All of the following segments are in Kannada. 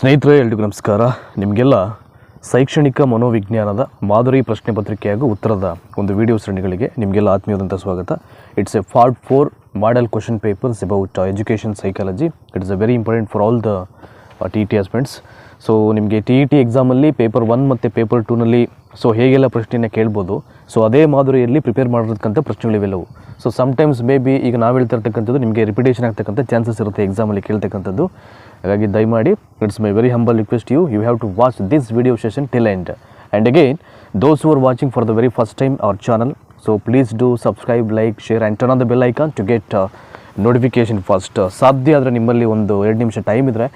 ಸ್ನೇಹಿತರೆ, ಎಲ್ರಿಗೂ ನಮಸ್ಕಾರ. ನಿಮಗೆಲ್ಲ ಶೈಕ್ಷಣಿಕ ಮನೋವಿಜ್ಞಾನದ ಮಾದರಿ ಪ್ರಶ್ನೆ ಪತ್ರಿಕೆ ಹಾಗೂ ಉತ್ತರದ ಒಂದು ವಿಡಿಯೋ ಸರಣಿಗಳಿಗೆ ನಿಮಗೆಲ್ಲ ಆತ್ಮೀಯವಾದಂಥ ಸ್ವಾಗತ. It's a forty four model question papers about education psychology it's a very important for all the T E T husbands so ನಿಮಗೆ ಟಿ ಇ ಟಿ ಎಕ್ಸಾಮಲ್ಲಿ ಪೇಪರ್ ಒನ್ ಮತ್ತು ಪೇಪರ್ ಟೂನಲ್ಲಿ ಸೊ ಹೇಗೆಲ್ಲ ಪ್ರಶ್ನೆಯನ್ನು ಕೇಳ್ಬೋದು ಸೊ ಅದೇ ಮಾದರಿಯಲ್ಲಿ ಪ್ರಿಪೇರ್ ಮಾಡಿರ್ತಕ್ಕಂಥ ಪ್ರಶ್ನೆಗಳಿವೆಲ್ಲವು. ಸೊ ಸಮ್ಟೈಮ್ಸ್ ಮೇ ಬಿ ಈಗ ನಾವು ಹೇಳ್ತಿರ್ತಕ್ಕಂಥದ್ದು ನಿಮಗೆ ರಿಪಿಟೇಷನ್ ಆಗ್ತಕ್ಕಂಥ ಚಾನ್ಸಸ್ ಇರುತ್ತೆ ಎಕ್ಸಾಮಲ್ಲಿ ಕೇಳ್ತಕ್ಕಂಥದ್ದು. ಹಾಗಾಗಿ ದಯಮಾಡಿ it's my very humble request you you have to watch this video session till end and again those are watching for the very first time our channel so please do subscribe like share and turn on the bell icon to get notification first ಸಾಧ್ಯ ಆದರೆ ನಿಮ್ಮಲ್ಲಿ ಒಂದು ಎರಡು ನಿಮಿಷ ಟೈಮ್ ಇದ್ದರೆ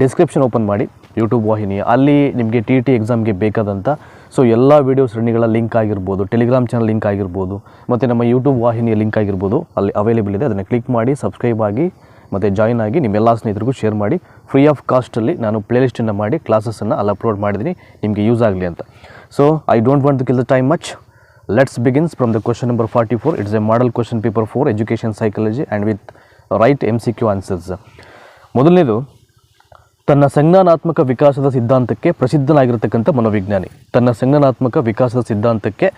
ಡಿಸ್ಕ್ರಿಪ್ಷನ್ ಓಪನ್ ಮಾಡಿ. ಯೂಟ್ಯೂಬ್ ವಾಹಿನಿ ಅಲ್ಲಿ ನಿಮಗೆ ಟಿ ಟಿ ಎಕ್ಸಾಮ್ಗೆ ಬೇಕಾದಂಥ ಸೊ ಎಲ್ಲ ವೀಡಿಯೋ ಶ್ರೇಣಿಗಳ ಲಿಂಕ್ ಆಗಿರ್ಬೋದು ಟೆಲಿಗ್ರಾಮ್ ಚಾನಲ್ ಲಿಂಕ್ ಆಗಿರ್ಬೋದು, ಮತ್ತು ನಮ್ಮ ಯೂಟ್ಯೂಬ್ ವಾಹಿನಿಯ ಲಿಂಕ್ ಆಗಿರ್ಬೋದು, ಅಲ್ಲಿ ಅವೈಲೇಬಲ್ ಇದೆ. ಅದನ್ನು ಕ್ಲಿಕ್ ಮಾಡಿ ಸಬ್ಸ್ಕ್ರೈಬ್ ಆಗಿ, ಮತ್ತು ಜಾಯಿನ್ ಆಗಿ ನಿಮ್ಮೆಲ್ಲ ಸ್ನೇಹಿತರಿಗೂ ಶೇರ್ ಮಾಡಿ. ಫ್ರೀ ಆಫ್ ಕಾಸ್ಟಲ್ಲಿ ನಾನು ಪ್ಲೇಲಿಸ್ಟನ್ನು ಮಾಡಿ ಕ್ಲಾಸಸನ್ನು ಅಲ್ಲಿ ಅಪ್ಲೋಡ್ ಮಾಡಿದ್ದೀನಿ. ನಿಮಗೆ ಯೂಸ್ ಆಗಲಿ ಅಂತ. So I don't want to kill the time much let's begins from the question number forty four it's a model question paper for education psychology and with right M C Q answers ಮೊದಲನೇದು ತನ್ನ ಸಂಜ್ಞಾನಾತ್ಮಕ ವಿಕಾಸದ ಸಿದ್ಧಾಂತಕ್ಕೆ ಪ್ರಸಿದ್ಧನಾಗಿರತಕ್ಕಂಥ ಮನೋವಿಜ್ಞಾನಿ. ತನ್ನ ಸಂಜ್ಞಾನಾತ್ಮಕ ವಿಕಾಸದ ಸಿದ್ಧಾಂತಕ್ಕೆ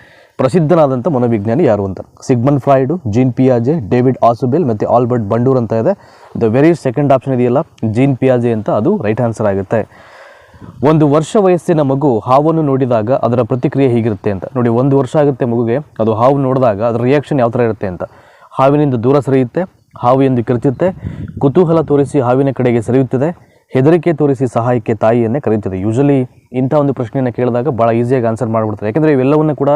ಪ್ರಸಿದ್ಧನಾದಂಥ ಮನೋವಿಜ್ಞಾನಿ ಯಾರು ಅಂತ. ಸಿಗ್ಮನ್ ಫ್ರಾಯ್ಡು, ಜೀನ್ ಪಿಯಾಜೆ, ಡೇವಿಡ್ ಆಸುಬೆಲ್ ಮತ್ತು ಆಲ್ಬರ್ಟ್ ಬಂಡೂರ್ ಅಂತ ಇದೆ. ದ ವೆರಿ ಸೆಕೆಂಡ್ ಆಪ್ಷನ್ ಇದೆಯಲ್ಲ, ಜೀನ್ ಪಿಯಾಜೆ ಅಂತ ಅದು ರೈಟ್ ಆನ್ಸರ್ ಆಗುತ್ತೆ. ಒಂದು ವರ್ಷ ವಯಸ್ಸಿನ ಮಗು ಹಾವನ್ನು ನೋಡಿದಾಗ ಅದರ ಪ್ರತಿಕ್ರಿಯೆ ಹೀಗಿರುತ್ತೆ ಅಂತ. ನೋಡಿ, ಒಂದು ವರ್ಷ ಆಗುತ್ತೆ ಮಗುಗೆ, ಅದು ಹಾವು ನೋಡಿದಾಗ ಅದರ ರಿಯಾಕ್ಷನ್ ಯಾವ ಥರ ಇರುತ್ತೆ ಅಂತ. ಹಾವಿನಿಂದ ದೂರ ಸರಿಯುತ್ತೆ, ಹಾವು ಎಂದು ಕಿರುಚುತ್ತೆ, ಕುತೂಹಲ ತೋರಿಸಿ ಹಾವಿನ ಕಡೆಗೆ ಸರಿಯುತ್ತದೆ ಹೆದರಿಕೆ ತೋರಿಸಿ ಸಹಾಯಕ್ಕೆ ತಾಯಿಯನ್ನೇ ಕರೆಯುತ್ತದೆ. ಯೂಶಲಿ ಇಂಥ ಒಂದು ಪ್ರಶ್ನೆಯನ್ನು ಕೇಳಿದಾಗ ಭಾಳ ಈಸಿಯಾಗಿ ಆನ್ಸರ್ ಮಾಡಿಬಿಡ್ತಾರೆ. ಯಾಕೆಂದರೆ ಇವೆಲ್ಲವನ್ನು ಕೂಡ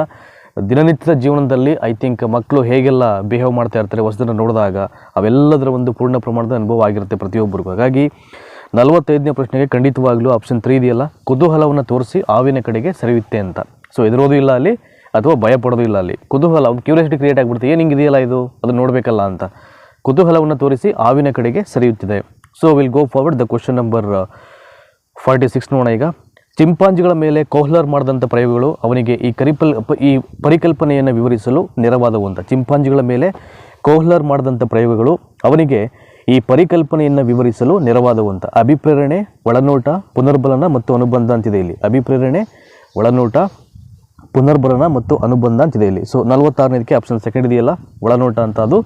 ದಿನನಿತ್ಯದ ಜೀವನದಲ್ಲಿ ಐ ಥಿಂಕ್ ಮಕ್ಕಳು ಹೇಗೆಲ್ಲ ಬಿಹೇವ್ ಮಾಡ್ತಾ ಇರ್ತಾರೆ ಹೊಸದನ್ನು ನೋಡಿದಾಗ ಅವೆಲ್ಲದರ ಒಂದು ಪೂರ್ಣ ಪ್ರಮಾಣದ ಅನುಭವ ಆಗಿರುತ್ತೆ ಪ್ರತಿಯೊಬ್ಬರಿಗೂ. ಹಾಗಾಗಿ ನಲವತ್ತೈದನೇ ಪ್ರಶ್ನೆಗೆ ಖಂಡಿತವಾಗ್ಲೂ ಆಪ್ಷನ್ ತ್ರೀ ಇದೆಯಲ್ಲ, ಕುತೂಹಲವನ್ನು ತೋರಿಸಿ ಆವಿನ ಕಡೆಗೆ ಸರಿಯುತ್ತೆ ಅಂತ. ಸೊ ಎದುರೋದು ಇಲ್ಲ ಅಲ್ಲಿ ಅಥವಾ ಭಯ ಪಡೋದು ಇಲ್ಲ ಅಲ್ಲಿ. ಕುತೂಹಲ ಕ್ಯೂರಿಯಾಸಿಟಿ ಕ್ರಿಯೇಟ್ ಆಗಿಬಿಡುತ್ತೆ. ಏನು ಹಿಂಗಿದೆಯಲ್ಲ ಇದು? ಅದು ನೋಡಬೇಕಲ್ಲ ಅಂತ. ಕುತೂಹಲವನ್ನು ತೋರಿಸಿ ಆವಿನ ಕಡೆಗೆ ಸರಿಯುತ್ತಿದೆ. So will go forward the question number forty six ನೋಡೋಣ ಈಗ. ಚಿಂಪಾಂಜಿಗಳ ಮೇಲೆ ಕೋಹ್ಲರ್ ಮಾಡಿದಂಥ ಪ್ರಯೋಗಗಳು ಅವನಿಗೆ ಈ ಕರಿಪಲ್ ಈ ಪರಿಕಲ್ಪನೆಯನ್ನು ವಿವರಿಸಲು ನೆರವಾದವು ಅಂತ ಚಿಂಪಾಂಜಿಗಳ ಮೇಲೆ ಕೋಹ್ಲರ್ ಮಾಡಿದಂಥ ಪ್ರಯೋಗಗಳು ಅವನಿಗೆ ಈ ಪರಿಕಲ್ಪನೆಯನ್ನು ವಿವರಿಸಲು ನೆರವಾದವು ಅಂತ ಅಭಿಪ್ರೇರಣೆ, ಒಳನೋಟ, ಪುನರ್ಬಲನ ಮತ್ತು ಅನುಬಂಧ ಅಂತಿದೆ ಇಲ್ಲಿ. ಅಭಿಪ್ರೇರಣೆ, ಒಳನೋಟ, ಪುನರ್ಬಲನ ಮತ್ತು ಅನುಬಂಧ ಅಂತಿದೆ ಇಲ್ಲಿ. ಸೊ ನಲವತ್ತಾರನೇದಕ್ಕೆ ಆಪ್ಷನ್ ಸೆಕೆಂಡ್ ಇದೆಯಲ್ಲ? ಒಳನೋಟ ಅಂತ ಅದು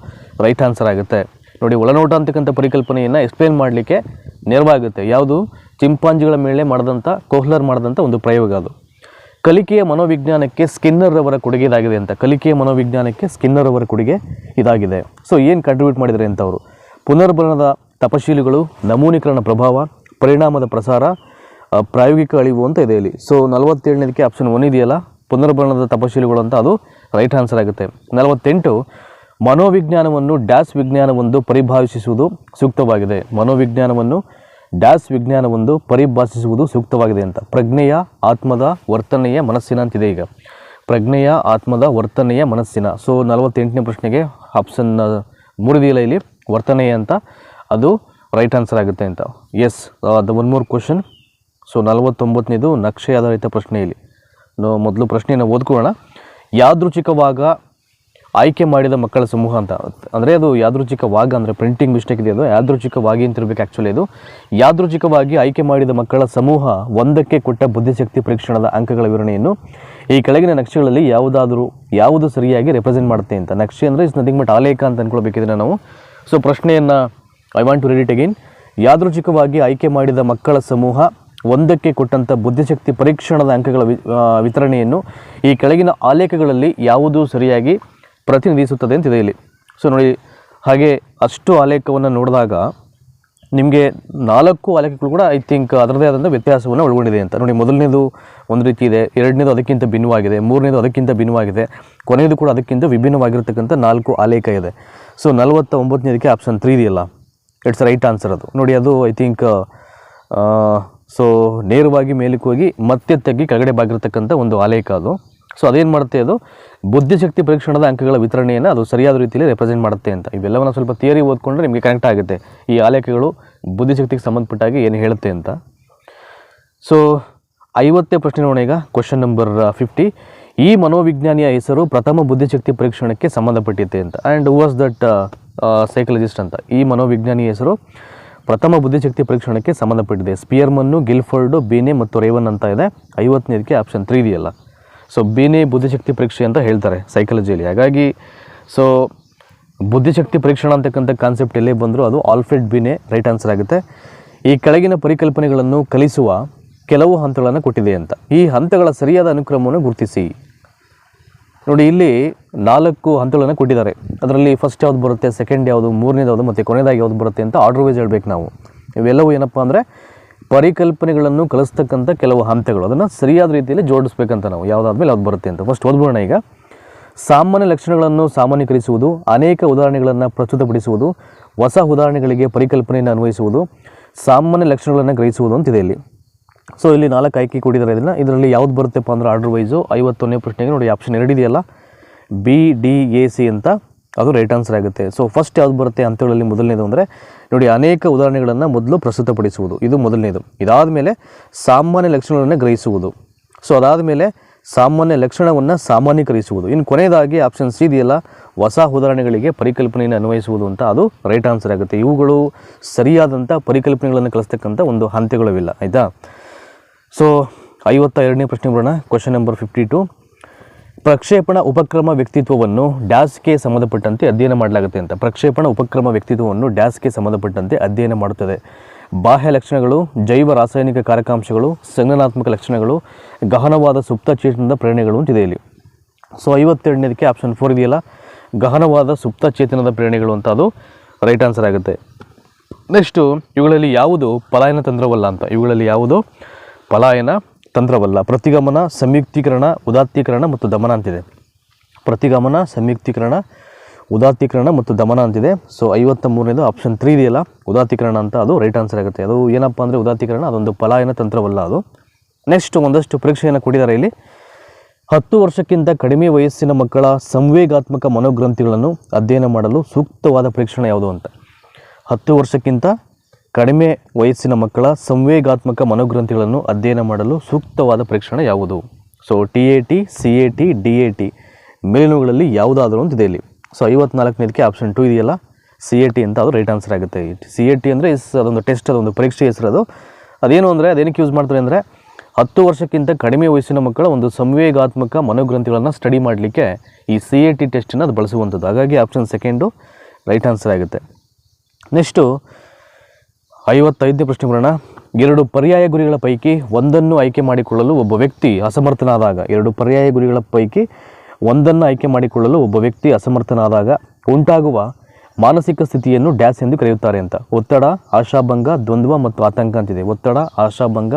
ರೈಟ್ ಆನ್ಸರ್ ಆಗುತ್ತೆ. ನೋಡಿ ಒಳನೋಟ ಅಂತಕ್ಕಂಥ ಪರಿಕಲ್ಪನೆಯನ್ನು ಎಕ್ಸ್ಪ್ಲೇನ್ ಮಾಡಲಿಕ್ಕೆ ನೆರವಾಗುತ್ತೆ. ಯಾವುದು? ಚಿಂಪಾಂಜಿಗಳ ಮೇಲೆ ಮಾಡಿದಂಥ ಕೋಹ್ಲರ್ ಮಾಡಿದಂಥ ಒಂದು ಪ್ರಯೋಗ ಅದು. ಕಲಿಕೆಯ ಮನೋವಿಜ್ಞಾನಕ್ಕೆ ಸ್ಕಿನ್ನರ್ ಅವರ ಕೊಡುಗೆ ಇದಾಗಿದೆ ಅಂತ. ಕಲಿಕೆಯ ಮನೋವಿಜ್ಞಾನಕ್ಕೆ ಸ್ಕಿನ್ನರ್ ಅವರ ಕೊಡುಗೆ ಇದಾಗಿದೆ. ಸೊ ಏನು ಕಂಟ್ರಿಬ್ಯೂಟ್ ಮಾಡಿದರೆ ಅಂತ ಅವರು ಪುನರ್ಬಲನದ ತಪಶೀಲಿಗಳು, ನಮೂನೀಕರಣ ಪ್ರಭಾವ, ಪರಿಣಾಮದ ಪ್ರಸಾರ ಪ್ರಾಯೋಗಿಕ ಅಳಿವು ಅಂತ ಇದೆ ಇಲ್ಲಿ. ಸೊ ನಲವತ್ತೇಳನೇದಕ್ಕೆ ಆಪ್ಷನ್ ಒನ್ ಇದೆಯಲ್ಲ? ಪುನರ್ಬಲನದ ತಪಶೀಲಿಗಳು ಅಂತ ಅದು ರೈಟ್ ಆನ್ಸರ್ ಆಗುತ್ತೆ. ನಲವತ್ತೆಂಟು ಮನೋವಿಜ್ಞಾನವನ್ನು ಡ್ಯಾಸ್ ವಿಜ್ಞಾನವೆಂದು ಪರಿಭಾವಿಸುವುದು ಸೂಕ್ತವಾಗಿದೆ. ಮನೋವಿಜ್ಞಾನವನ್ನು ಡ್ಯಾಸ್ ವಿಜ್ಞಾನವೆಂದು ಪರಿಭಾಷಿಸುವುದು ಸೂಕ್ತವಾಗಿದೆ ಅಂತ. ಪ್ರಜ್ಞೆಯ ಆತ್ಮದ ವರ್ತನೆಯ ಮನಸ್ಸಿನ ಅಂತಿದೆ ಈಗ. ಪ್ರಜ್ಞೆಯ ಆತ್ಮದ ವರ್ತನೆಯ ಮನಸ್ಸಿನ. ಸೊ ನಲವತ್ತೆಂಟನೇ ಪ್ರಶ್ನೆಗೆ ಆಪ್ಷನ್ ಮೂರಿದೆಯಲ್ಲ ಇಲ್ಲಿ ವರ್ತನೆಯ ಅಂತ. ಅದು ರೈಟ್ ಆನ್ಸರ್ ಆಗುತ್ತೆ ಅಂತ. Yes the one more question so ನಲವತ್ತೊಂಬತ್ತನೇದು ನಕ್ಷೆ ಆಧಾರಿತ ಪ್ರಶ್ನೆ ಇಲ್ಲಿ ಮೊದಲು ಪ್ರಶ್ನೆಯನ್ನು ಓದ್ಕೊಳ್ಳೋಣ. ಯಾದೃಚ್ಛಿಕವಾಗ ಆಯ್ಕೆ ಮಾಡಿದ ಮಕ್ಕಳ ಸಮೂಹ ಅಂತ. ಅಂದರೆ ಅದು ಯಾದೃಚ್ಛಿಕವಾಗ ಅಂದರೆ ಪ್ರಿಂಟಿಂಗ್ ಮಿಸ್ಟೇಕ್ ಇದೆ ಅದು? ಯಾದೃಚ್ಛಿಕವಾಗಿ ಅಂತ ಇರಬೇಕು ಆ್ಯಕ್ಚುಲಿ ಅದು? ಯಾದೃಚ್ಛಿಕವಾಗಿ ಆಯ್ಕೆ ಮಾಡಿದ ಮಕ್ಕಳ ಸಮೂಹ ಒಂದಕ್ಕೆ ಕೊಟ್ಟ ಬುದ್ಧಿಶಕ್ತಿ ಪರೀಕ್ಷಣದ ಅಂಕಗಳ ವಿವರಣೆಯನ್ನು ಈ ಕೆಳಗಿನ ನಕ್ಷೆಗಳಲ್ಲಿ ಯಾವುದಾದರೂ, ಯಾವುದು ಸರಿಯಾಗಿ ರೆಪ್ರೆಸೆಂಟ್ ಮಾಡುತ್ತೆ ಅಂತ. ನಕ್ಷೆ ಅಂದರೆ ಇಸ್ ನಥಿಂಗ್ ಬಟ್ ಆಲೇಖ ಅಂತ ಅಂದ್ಕೊಳ್ಬೇಕಿದ್ರೆ ನಾವು. ಸೊ ಪ್ರಶ್ನೆಯನ್ನು I want to read it again ಯಾದೃಚ್ಛಿಕವಾಗಿ ಆಯ್ಕೆ ಮಾಡಿದ ಮಕ್ಕಳ ಸಮೂಹ ಒಂದಕ್ಕೆ ಕೊಟ್ಟಂಥ ಬುದ್ಧಿಶಕ್ತಿ ಪರೀಕ್ಷಣದ ಅಂಕಗಳ ವಿತರಣೆಯನ್ನು ಈ ಕೆಳಗಿನ ಆಲೇಖಗಳಲ್ಲಿ ಯಾವುದು ಸರಿಯಾಗಿ ಪ್ರತಿನಿಧಿಸುತ್ತದೆ ಅಂತಿದೆ ಇಲ್ಲಿ. ಸೊ ನೋಡಿ, ಹಾಗೆ ಅಷ್ಟು ಆಲೇಖವನ್ನು ನೋಡಿದಾಗ ನಿಮಗೆ ನಾಲ್ಕು ಆಲೇಖಗಳು ಕೂಡ ಐ ಥಿಂಕ್ ಅದರದೇ ಆದಂಥ ವ್ಯತ್ಯಾಸವನ್ನು ಒಳಗೊಂಡಿದೆ ಅಂತ. ನೋಡಿ, ಮೊದಲನೇದು ಒಂದು ರೀತಿ ಇದೆ, ಎರಡನೇದು ಅದಕ್ಕಿಂತ ಭಿನ್ನವಾಗಿದೆ, ಮೂರನೇದು ಅದಕ್ಕಿಂತ ಭಿನ್ನವಾಗಿದೆ, ಕೊನೆಯದು ಕೂಡ ಅದಕ್ಕಿಂತ ವಿಭಿನ್ನವಾಗಿರ್ತಕ್ಕಂಥ ನಾಲ್ಕು ಆಲೇಖ ಇದೆ. ಸೊ ನಲವತ್ತ ಒಂಬತ್ತನೇದಕ್ಕೆ ಆಪ್ಷನ್ ತ್ರೀ ಇದೆಯಲ್ಲ ಇಟ್ಸ್ ರೈಟ್ ಆನ್ಸರ್ ಅದು. ನೋಡಿ, ಅದು ಐ ಥಿಂಕ್ ಸೊ ನೇರವಾಗಿ ಮೇಲಕ್ಕೆ ಹೋಗಿ ಮತ್ತೆ ತಗ್ಗಿ ಕೆಳಗಡೆ ಬಾಗಿರ್ತಕ್ಕಂಥ ಒಂದು ಆಲೇಖ ಅದು. ಸೊ ಅದೇನು ಮಾಡುತ್ತೆ ಅದು? ಬುದ್ಧಿಶಕ್ತಿ ಪರೀಕ್ಷಣದ ಅಂಕಗಳ ವಿತರಣೆಯನ್ನು ಅದು ಸರಿಯಾದ ರೀತಿಯಲ್ಲಿ ರೆಪ್ರೆಸೆಂಟ್ ಮಾಡುತ್ತೆ ಅಂತ. ಇವೆಲ್ಲವನ್ನ ಸ್ವಲ್ಪ ಥಿಯರಿ ಓದ್ಕೊಂಡ್ರೆ ನಿಮಗೆ ಕನೆಕ್ಟ್ ಆಗುತ್ತೆ. ಈ ಆಲೇಖಗಳು ಬುದ್ಧಿಶಕ್ತಿಗೆ ಸಂಬಂಧಪಟ್ಟಾಗಿ ಏನು ಹೇಳುತ್ತೆ ಅಂತ. ಸೊ ಐವತ್ತೇ ಪ್ರಶ್ನೆ ನೋಡೋಣ ಈಗ. ಕ್ವಶನ್ ನಂಬರ್ ಫಿಫ್ಟಿ ಈ ಮನೋವಿಜ್ಞಾನಿಯ ಹೆಸರು ಪ್ರಥಮ ಬುದ್ಧಿಶಕ್ತಿ ಪರೀಕ್ಷಣಕ್ಕೆ ಸಂಬಂಧಪಟ್ಟಿದೆ ಅಂತ. ಆ್ಯಂಡ್ ವಾಸ್ ದಟ್ ಸೈಕಲಜಿಸ್ಟ್ ಅಂತ? ಈ ಮನೋವಿಜ್ಞಾನಿಯ ಹೆಸರು ಪ್ರಥಮ ಬುದ್ಧಿಶಕ್ತಿ ಪರೀಕ್ಷಣಕ್ಕೆ ಸಂಬಂಧಪಟ್ಟಿದೆ. ಸ್ಪಿಯರ್ಮನ್ನು ಗಿಲ್ಫರ್ಡು ಬೀನೆ ಮತ್ತು ರೇವನ್ ಅಂತ ಇದೆ. ಐವತ್ತನೇದಕ್ಕೆ ಆಪ್ಷನ್ ತ್ರೀ ಇದೆಯಲ್ಲ. ಸೊ ಬೀನಿ ಬುದ್ಧಿಶಕ್ತಿ ಪರೀಕ್ಷೆ ಅಂತ ಹೇಳ್ತಾರೆ ಸೈಕಾಲಜಿಯಲ್ಲಿ ಹಾಗಾಗಿ ಸೊ ಬುದ್ಧಿಶಕ್ತಿ ಪರೀಕ್ಷಣ ಅಂತಕ್ಕಂಥ ಕಾನ್ಸೆಪ್ಟ್ ಎಲ್ಲೇ ಬಂದರೂ ಅದು ಆಲ್ಫ್ರೆಡ್ ಬಿನೆ ರೈಟ್ ಆನ್ಸರ್ ಆಗುತ್ತೆ. ಈ ಕೆಳಗಿನ ಪರಿಕಲ್ಪನೆಗಳನ್ನು ಕಲಿಸುವ ಕೆಲವು ಹಂತಗಳನ್ನು ಕೊಟ್ಟಿದೆ ಅಂತ. ಈ ಹಂತಗಳ ಸರಿಯಾದ ಅನುಕ್ರಮವನ್ನು ಗುರುತಿಸಿ. ನೋಡಿ, ಇಲ್ಲಿ ನಾಲ್ಕು ಹಂತಗಳನ್ನು ಕೊಟ್ಟಿದ್ದಾರೆ. ಅದರಲ್ಲಿ ಫಸ್ಟ್ ಯಾವುದು ಬರುತ್ತೆ ಸೆಕೆಂಡ್ ಯಾವುದು, ಮೂರನೇದು ಯಾವುದು, ಮತ್ತು ಕೊನೆಯದಾಗಿ ಯಾವುದು ಬರುತ್ತೆ ಅಂತ ಆರ್ಡರ್ ವೈಸ್ ಹೇಳ್ಬೇಕು ನಾವು. ಇವೆಲ್ಲವೂ ಏನಪ್ಪ ಅಂದರೆ ಪರಿಕಲ್ಪನೆಗಳನ್ನು ಕಲಿಸ್ತಕ್ಕಂಥ ಕೆಲವು ಹಂತಗಳು. ಅದನ್ನು ಸರಿಯಾದ ರೀತಿಯಲ್ಲಿ ಜೋಡಿಸ್ಬೇಕಂತ ನಾವು ಯಾವುದಾದ್ಮೇಲೆ ಯಾವ್ದು ಬರುತ್ತೆ ಅಂತ. ಫಸ್ಟ್ ಓದ್ಬೋಣ ಈಗ. ಸಾಮಾನ್ಯ ಲಕ್ಷಣಗಳನ್ನು ಸಾಮಾನ್ಯೀಕರಿಸುವುದು, ಅನೇಕ ಉದಾಹರಣೆಗಳನ್ನು ಪ್ರಸ್ತುತಪಡಿಸುವುದು, ಹೊಸ ಉದಾಹರಣೆಗಳಿಗೆ ಪರಿಕಲ್ಪನೆಯನ್ನು ಅನ್ವಯಿಸುವುದು, ಸಾಮಾನ್ಯ ಲಕ್ಷಣಗಳನ್ನು ಗ್ರಹಿಸುವುದು ಅಂತಿದೆ ಇಲ್ಲಿ. ಸೊ ಇಲ್ಲಿ ನಾಲ್ಕು ಆಯ್ಕೆ ಕೊಟ್ಟಿದ್ದಾರೆ ಇದನ್ನು. ಇದರಲ್ಲಿ ಯಾವ್ದು ಬರುತ್ತೆಪ್ಪ ಅಂದ್ರೆ ಆರ್ಡರ್ ವೈಸು ಐವತ್ತೊಂದನೇ ಪ್ರಶ್ನೆಗೆ ನೋಡಿ ಆಪ್ಷನ್ ಎರಡಿದೆಯಲ್ಲ ಬಿ ಡಿ ಎ ಸಿ ಅಂತ. ಅದು ರೈಟ್ ಆನ್ಸರ್ ಆಗುತ್ತೆ. ಸೊ ಫಸ್ಟ್ ಯಾವ್ದು ಬರುತ್ತೆ ಅಂತಗಳಲ್ಲಿ ಮೊದಲನೇದು ಅಂದರೆ, ನೋಡಿ, ಅನೇಕ ಉದಾಹರಣೆಗಳನ್ನು ಮೊದಲು ಪ್ರಸ್ತುತಪಡಿಸುವುದು. ಇದು ಮೊದಲನೇದು. ಇದಾದ ಮೇಲೆ ಸಾಮಾನ್ಯ ಲಕ್ಷಣಗಳನ್ನು ಗ್ರಹಿಸುವುದು. ಸೊ ಅದಾದ ಮೇಲೆ ಸಾಮಾನ್ಯ ಲಕ್ಷಣವನ್ನು ಸಾಮಾನ್ಯೀಕರಿಸುವುದು. ಇನ್ನು ಕೊನೆಯದಾಗಿ ಆಪ್ಷನ್ ಸಿ ಇದೆಯಲ್ಲ, ಹೊಸ ಉದಾಹರಣೆಗಳಿಗೆ ಪರಿಕಲ್ಪನೆಯನ್ನು ಅನ್ವಯಿಸುವುದು ಅಂತ ಅದು ರೈಟ್ ಆನ್ಸರ್ ಆಗುತ್ತೆ. ಇವುಗಳು ಸರಿಯಾದಂಥ ಪರಿಕಲ್ಪನೆಗಳನ್ನು ಕಲಿಸ್ತಕ್ಕಂಥ ಒಂದು ಹಂತಗಳಿಲ್ಲ ಆಯಿತಾ? ಸೊ ಐವತ್ತ ಎರಡನೇ ಪ್ರಶ್ನೆ ಬರೋಣ. ಕ್ವಶನ್ ನಂಬರ್ ಫಿಫ್ಟಿ ಟು ಪ್ರಕ್ಷೇಪಣ ಉಪಕ್ರಮ ವ್ಯಕ್ತಿತ್ವವನ್ನು ಡ್ಯಾಸ್ಗೆ ಸಂಬಂಧಪಟ್ಟಂತೆ ಅಧ್ಯಯನ ಮಾಡಲಾಗುತ್ತೆ ಅಂತ. ಪ್ರಕ್ಷೇಪಣ ಉಪಕ್ರಮ ವ್ಯಕ್ತಿತ್ವವನ್ನು ಡ್ಯಾಸ್ಗೆ ಸಂಬಂಧಪಟ್ಟಂತೆ ಅಧ್ಯಯನ ಮಾಡುತ್ತದೆ. ಬಾಹ್ಯ ಲಕ್ಷಣಗಳು, ಜೈವ ರಾಸಾಯನಿಕ ಕಾರಕಾಂಶಗಳು ಸಂಜ್ಞಾನಾತ್ಮಕ ಲಕ್ಷಣಗಳು, ಗಹನವಾದ ಸುಪ್ತ ಚೇತನದ ಪ್ರೇರಣೆಗಳು ಅಂತಿದೆ ಇಲ್ಲಿ. ಸೊ ಐವತ್ತೆರಡನೇದಕ್ಕೆ ಆಪ್ಷನ್ ಫೋರ್ ಇದೆಯಲ್ಲ? ಗಹನವಾದ ಸುಪ್ತ ಚೇತನದ ಪ್ರೇರಣೆಗಳು ಅಂತ ಅದು ರೈಟ್ ಆನ್ಸರ್ ಆಗುತ್ತೆ. ನೆಕ್ಸ್ಟು ಇವುಗಳಲ್ಲಿ ಯಾವುದು ಪಲಾಯನ ತಂತ್ರವಲ್ಲ ಅಂತ. ಇವುಗಳಲ್ಲಿ ಯಾವುದು? ಪಲಾಯನ ತಂತ್ರವಲ್ಲ. ಪ್ರತಿಗಮನ, ಸಂಯುಕ್ತೀಕರಣ, ಉದಾತ್ತೀಕರಣ ಮತ್ತು ದಮನ ಅಂತಿದೆ. ಪ್ರತಿಗಮನ, ಸಂಯುಕ್ತೀಕರಣ, ಉದಾತ್ತೀಕರಣ ಮತ್ತು ದಮನ ಅಂತಿದೆ. ಸೊ ಐವತ್ತ ಮೂರನೇದು ಆಪ್ಷನ್ ತ್ರೀ ಇದೆಯಲ್ಲ? ಉದಾತ್ತೀಕರಣ ಅಂತ ಅದು ರೈಟ್ ಆನ್ಸರ್ ಆಗುತ್ತೆ. ಅದು ಏನಪ್ಪ ಅಂದರೆ ಉದಾತ್ತೀಕರಣ, ಅದೊಂದು ಪಲಾಯನ ತಂತ್ರವಲ್ಲ ಅದು. ನೆಕ್ಸ್ಟ್ ಒಂದಷ್ಟು ಪರೀಕ್ಷೆಯನ್ನು ಕೊಟ್ಟಿದ್ದಾರೆ ಇಲ್ಲಿ. ಹತ್ತು ವರ್ಷಕ್ಕಿಂತ ಕಡಿಮೆ ವಯಸ್ಸಿನ ಮಕ್ಕಳ ಸಂವೇಗಾತ್ಮಕ ಮನೋಗ್ರಂಥಿಗಳನ್ನು ಅಧ್ಯಯನ ಮಾಡಲು ಸೂಕ್ತವಾದ ಪರೀಕ್ಷಣ ಯಾವುದು ಅಂತ. ಹತ್ತು ವರ್ಷಕ್ಕಿಂತ ಕಡಿಮೆ ವಯಸ್ಸಿನ ಮಕ್ಕಳ ಸಂವೇಗಾತ್ಮಕ ಮನೋಗ್ರಂಥಿಗಳನ್ನು ಅಧ್ಯಯನ ಮಾಡಲು ಸೂಕ್ತವಾದ ಪರೀಕ್ಷಣ ಯಾವುದು? So T A T C A T D A T ಮೇಲಿನವುಗಳಲ್ಲಿ ಯಾವುದಾದರೂ ಅಂತ ಇದೆ ಇಲ್ಲಿ. ಸೊ ಐವತ್ನಾಲ್ಕನೇದಕ್ಕೆ ಆಪ್ಷನ್ ಟು ಇದೆಯಲ್ಲ? ಸಿ ಎ ಟಿ ಅಂತ ಅದು ರೈಟ್ ಆನ್ಸರ್ ಆಗುತ್ತೆ. ಸಿ ಎ ಟಿ ಅಂದರೆ ಇಸ್ ಅದೊಂದು ಟೆಸ್ಟ್ ಅದೊಂದು ಪರೀಕ್ಷೆ ಹೆಸರು ಅದು. ಅದೇನು ಅಂದರೆ, ಅದೇನಕ್ಕೆ ಯೂಸ್ ಮಾಡ್ತಾರೆ ಅಂದರೆ, ಹತ್ತು ವರ್ಷಕ್ಕಿಂತ ಕಡಿಮೆ ವಯಸ್ಸಿನ ಮಕ್ಕಳ ಒಂದು ಸಂವೇಗಾತ್ಮಕ ಮನೋಗ್ರಂಥಿಗಳನ್ನು ಸ್ಟಡಿ ಮಾಡಲಿಕ್ಕೆ ಈ ಸಿ ಎ ಟಿ ಟೆಸ್ಟನ್ನು ಅದು ಬಳಸುವಂಥದ್ದು. ಹಾಗಾಗಿ ಆಪ್ಷನ್ ಸೆಕೆಂಡು ರೈಟ್ ಆನ್ಸರ್ ಆಗುತ್ತೆ. ನೆಕ್ಸ್ಟು ಐವತ್ತೈದನೇ ಪ್ರಶ್ನೆ ಬರೋಣ. ಎರಡು ಪರ್ಯಾಯ ಗುರಿಗಳ ಪೈಕಿ ಒಂದನ್ನು ಆಯ್ಕೆ ಮಾಡಿಕೊಳ್ಳಲು ಒಬ್ಬ ವ್ಯಕ್ತಿ ಅಸಮರ್ಥನಾದಾಗ, ಎರಡು ಪರ್ಯಾಯ ಗುರಿಗಳ ಪೈಕಿ ಒಂದನ್ನು ಆಯ್ಕೆ ಮಾಡಿಕೊಳ್ಳಲು ಒಬ್ಬ ವ್ಯಕ್ತಿ ಅಸಮರ್ಥನಾದಾಗ ಉಂಟಾಗುವ ಮಾನಸಿಕ ಸ್ಥಿತಿಯನ್ನು ಡ್ಯಾಸ್ ಎಂದು ಕರೆಯುತ್ತಾರೆ ಅಂತ. ಒತ್ತಡ, ಆಶಾಭಂಗ, ದ್ವಂದ್ವ ಮತ್ತು ಆತಂಕ ಅಂತಿದೆ. ಒತ್ತಡ, ಆಶಾಭಂಗ,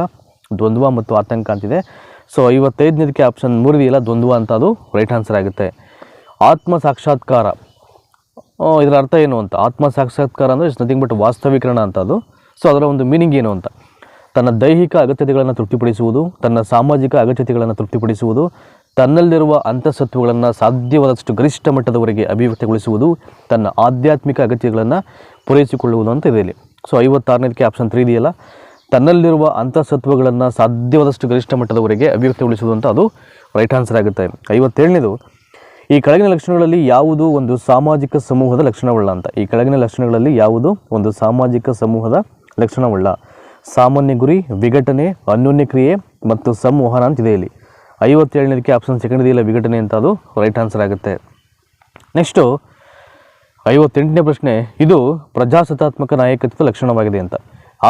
ದ್ವಂದ್ವ ಮತ್ತು ಆತಂಕ ಅಂತಿದೆ. ಸೊ ಐವತ್ತೈದನೇದಕ್ಕೆ ಆಪ್ಷನ್ ಮೂರಿದೆಯಲ್ಲ, ದ್ವಂದ್ವ ಅಂತ ಅದು ರೈಟ್ ಆನ್ಸರ್ ಆಗುತ್ತೆ. ಆತ್ಮ ಸಾಕ್ಷಾತ್ಕಾರ. ಇದರ ಅರ್ಥ ಏನು ಅಂತ? ಆತ್ಮ ಸಾಕ್ಷಾತ್ಕಾರ ಅಂದರೆ ಇಟ್ಸ್ ನಥಿಂಗ್ ಬಟ್ ವಾಸ್ತವೀಕರಣ ಅಂತ ಅದು. ಸೊ ಅದರ ಒಂದು ಮೀನಿಂಗ್ ಏನು ಅಂತ? ತನ್ನ ದೈಹಿಕ ಅಗತ್ಯತೆಗಳನ್ನು ತೃಪ್ತಿಪಡಿಸುವುದು, ತನ್ನ ಸಾಮಾಜಿಕ ಅಗತ್ಯತೆಗಳನ್ನು ತೃಪ್ತಿಪಡಿಸುವುದು, ತನ್ನಲ್ಲಿರುವ ಅಂತಸತ್ವಗಳನ್ನು ಸಾಧ್ಯವಾದಷ್ಟು ಗರಿಷ್ಠ ಮಟ್ಟದವರೆಗೆ ಅಭಿವ್ಯಕ್ತಗೊಳಿಸುವುದು, ತನ್ನ ಆಧ್ಯಾತ್ಮಿಕ ಅಗತ್ಯಗಳನ್ನು ಪೂರೈಸಿಕೊಳ್ಳುವುದು ಅಂತ ಇದೆ ಇಲ್ಲಿ. ಸೊ ಐವತ್ತಾರನೇದಕ್ಕೆ ಆಪ್ಷನ್ ತ್ರೀ ಇದೆಯಲ್ಲ? ತನ್ನಲ್ಲಿರುವ ಅಂತಸತ್ವಗಳನ್ನು ಸಾಧ್ಯವಾದಷ್ಟು ಗರಿಷ್ಠ ಮಟ್ಟದವರೆಗೆ ಅಭಿವ್ಯಕ್ತಗೊಳಿಸುವುದು ಅಂತ ಅದು ರೈಟ್ ಆನ್ಸರ್ ಆಗುತ್ತೆ. ಐವತ್ತೇಳನೇದು, ಈ ಕೆಳಗಿನ ಲಕ್ಷಣಗಳಲ್ಲಿ ಯಾವುದು ಒಂದು ಸಾಮಾಜಿಕ ಸಮೂಹದ ಲಕ್ಷಣವಲ್ಲ ಅಂತ? ಈ ಕೆಳಗಿನ ಲಕ್ಷಣಗಳಲ್ಲಿ ಯಾವುದು ಒಂದು ಸಾಮಾಜಿಕ ಸಮೂಹದ ಲಕ್ಷಣವಲ್ಲ ಸಾಮಾನ್ಯ ಗುರಿ, ವಿಘಟನೆ, ಅನ್ಯೋನ್ಯ ಕ್ರಿಯೆ ಮತ್ತು ಸಂವಹನ ಅಂತಿದೆ ಇಲ್ಲಿ. ಐವತ್ತೇಳನೇದಕ್ಕೆ ಆಪ್ಷನ್ ಸೆಕೆಂಡ್ ಇದೆಯಲ್ಲ ವಿಘಟನೆ ಅಂತ ಅದು ರೈಟ್ ಆನ್ಸರ್ ಆಗುತ್ತೆ. ನೆಕ್ಸ್ಟು ಐವತ್ತೆಂಟನೇ ಪ್ರಶ್ನೆ, ಇದು ಪ್ರಜಾಸತ್ತಾತ್ಮಕ ನಾಯಕತ್ವದ ಲಕ್ಷಣವಾಗಿದೆ ಅಂತ.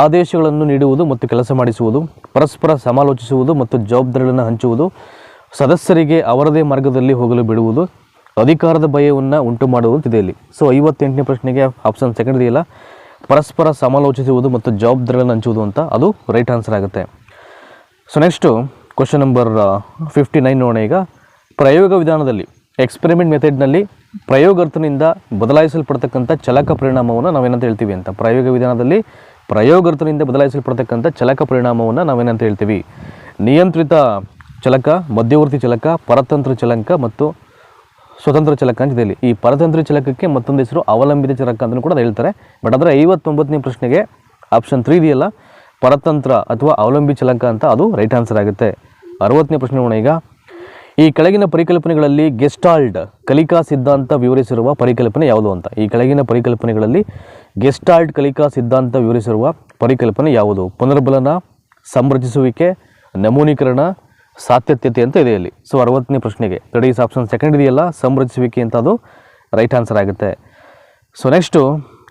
ಆದೇಶಗಳನ್ನು ನೀಡುವುದು ಮತ್ತು ಕೆಲಸ ಮಾಡಿಸುವುದು, ಪರಸ್ಪರ ಸಮಾಲೋಚಿಸುವುದು ಮತ್ತು ಜವಾಬ್ದಾರಿಗಳನ್ನು ಹಂಚುವುದು, ಸದಸ್ಯರಿಗೆ ಅವರದೇ ಮಾರ್ಗದಲ್ಲಿ ಹೋಗಲು ಬಿಡುವುದು, ಅಧಿಕಾರದ ಭಯವನ್ನು ಉಂಟು ಮಾಡುವುದು ಅಂತಿದೆ ಇಲ್ಲಿ. ಸೊ ಐವತ್ತೆಂಟನೇ ಪ್ರಶ್ನೆಗೆ ಆಪ್ಷನ್ ಸೆಕೆಂಡ್ ಇದೆಯಲ್ಲ ಪರಸ್ಪರ ಸಮಾಲೋಚಿಸುವುದು ಮತ್ತು ಜವಾಬ್ದಾರಿಗಳನ್ನು ಹಂಚುವುದು ಅಂತ ಅದು ರೈಟ್ ಆನ್ಸರ್ ಆಗುತ್ತೆ. So next question number fifty nine ನೋಡೋಣ ಈಗ. ಪ್ರಯೋಗ ವಿಧಾನದಲ್ಲಿ ಎಕ್ಸ್ಪೆರಿಮೆಂಟ್ ಮೆಥಡ್ನಲ್ಲಿ ಪ್ರಯೋಗರ್ಥನಿಂದ ಬದಲಾಯಿಸಲ್ಪಡ್ತಕ್ಕಂಥ ಚಲಕ ಪರಿಣಾಮವನ್ನು ನಾವೇನಂತ ಹೇಳ್ತೀವಿ ಅಂತ. ಪ್ರಯೋಗ ವಿಧಾನದಲ್ಲಿ ಪ್ರಯೋಗರ್ಥನಿಂದ ಬದಲಾಯಿಸಲ್ಪಡ್ತಕ್ಕಂಥ ಚಲಕ ಪರಿಣಾಮವನ್ನು ನಾವೇನಂತ ಹೇಳ್ತೀವಿ. ನಿಯಂತ್ರಿತ ಚಲಕ, ಮಧ್ಯವರ್ತಿ ಚಲಕ, ಪರತಂತ್ರ ಚಲಂಕ ಮತ್ತು ಸ್ವತಂತ್ರ ಚಲಕ ಅಂತ ಇದೆಯಲ್ಲಿ ಈ ಪರತಂತ್ರ ಚಲಕಕ್ಕೆ ಮತ್ತೊಂದು ಹೆಸರು ಅವಲಂಬಿತ ಚಲಕ ಅಂತಲೂ ಕೂಡ ಹೇಳ್ತಾರೆ. ಬಟ್ ಅದರ ಐವತ್ತೊಂಬತ್ತನೇ ಪ್ರಶ್ನೆಗೆ ಆಪ್ಷನ್ ತ್ರೀ ಇದೆಯಲ್ಲ? ಪರತಂತ್ರ ಅಥವಾ ಅವಲಂಬಿ ಚಲಕ ಅಂತ ಅದು ರೈಟ್ ಆನ್ಸರ್ ಆಗುತ್ತೆ. ಅರವತ್ತನೇ ಪ್ರಶ್ನೆ ನೋಡೋಣ ಈಗ. ಈ ಕೆಳಗಿನ ಪರಿಕಲ್ಪನೆಗಳಲ್ಲಿ ಗೆಸ್ಟಾಲ್ಡ್, ಕಲಿಕಾ ಸಿದ್ಧಾಂತ ವಿವರಿಸಿರುವ ಪರಿಕಲ್ಪನೆ ಯಾವುದು ಅಂತ. ಈ ಕೆಳಗಿನ ಪರಿಕಲ್ಪನೆಗಳಲ್ಲಿ ಗೆಸ್ಟಾಲ್ಟ್ ಕಲಿಕಾ ಸಿದ್ಧಾಂತ ವಿವರಿಸಿರುವ ಪರಿಕಲ್ಪನೆ ಯಾವುದು? ಪುನರ್ಬಲನ, ಸಂರಚಿಸುವಿಕೆ, ನಮೂನೀಕರಣ ಸಾತ್ಯತ್ಯತೆ ಅಂತ ಇದೆ ಇಲ್ಲಿ. ಸೊ, ಅರವತ್ತನೇ ಪ್ರಶ್ನೆಗೆ. ಈಸ್ ಆಪ್ಷನ್ ಸೆಕೆಂಡ್ ಇದೆಯಲ್ಲ? ಸಂರಚಿಸುವಿಕೆ ಅಂತ ಅದು ರೈಟ್ ಆನ್ಸರ್ ಆಗುತ್ತೆ. ಸೊ ನೆಕ್ಸ್ಟು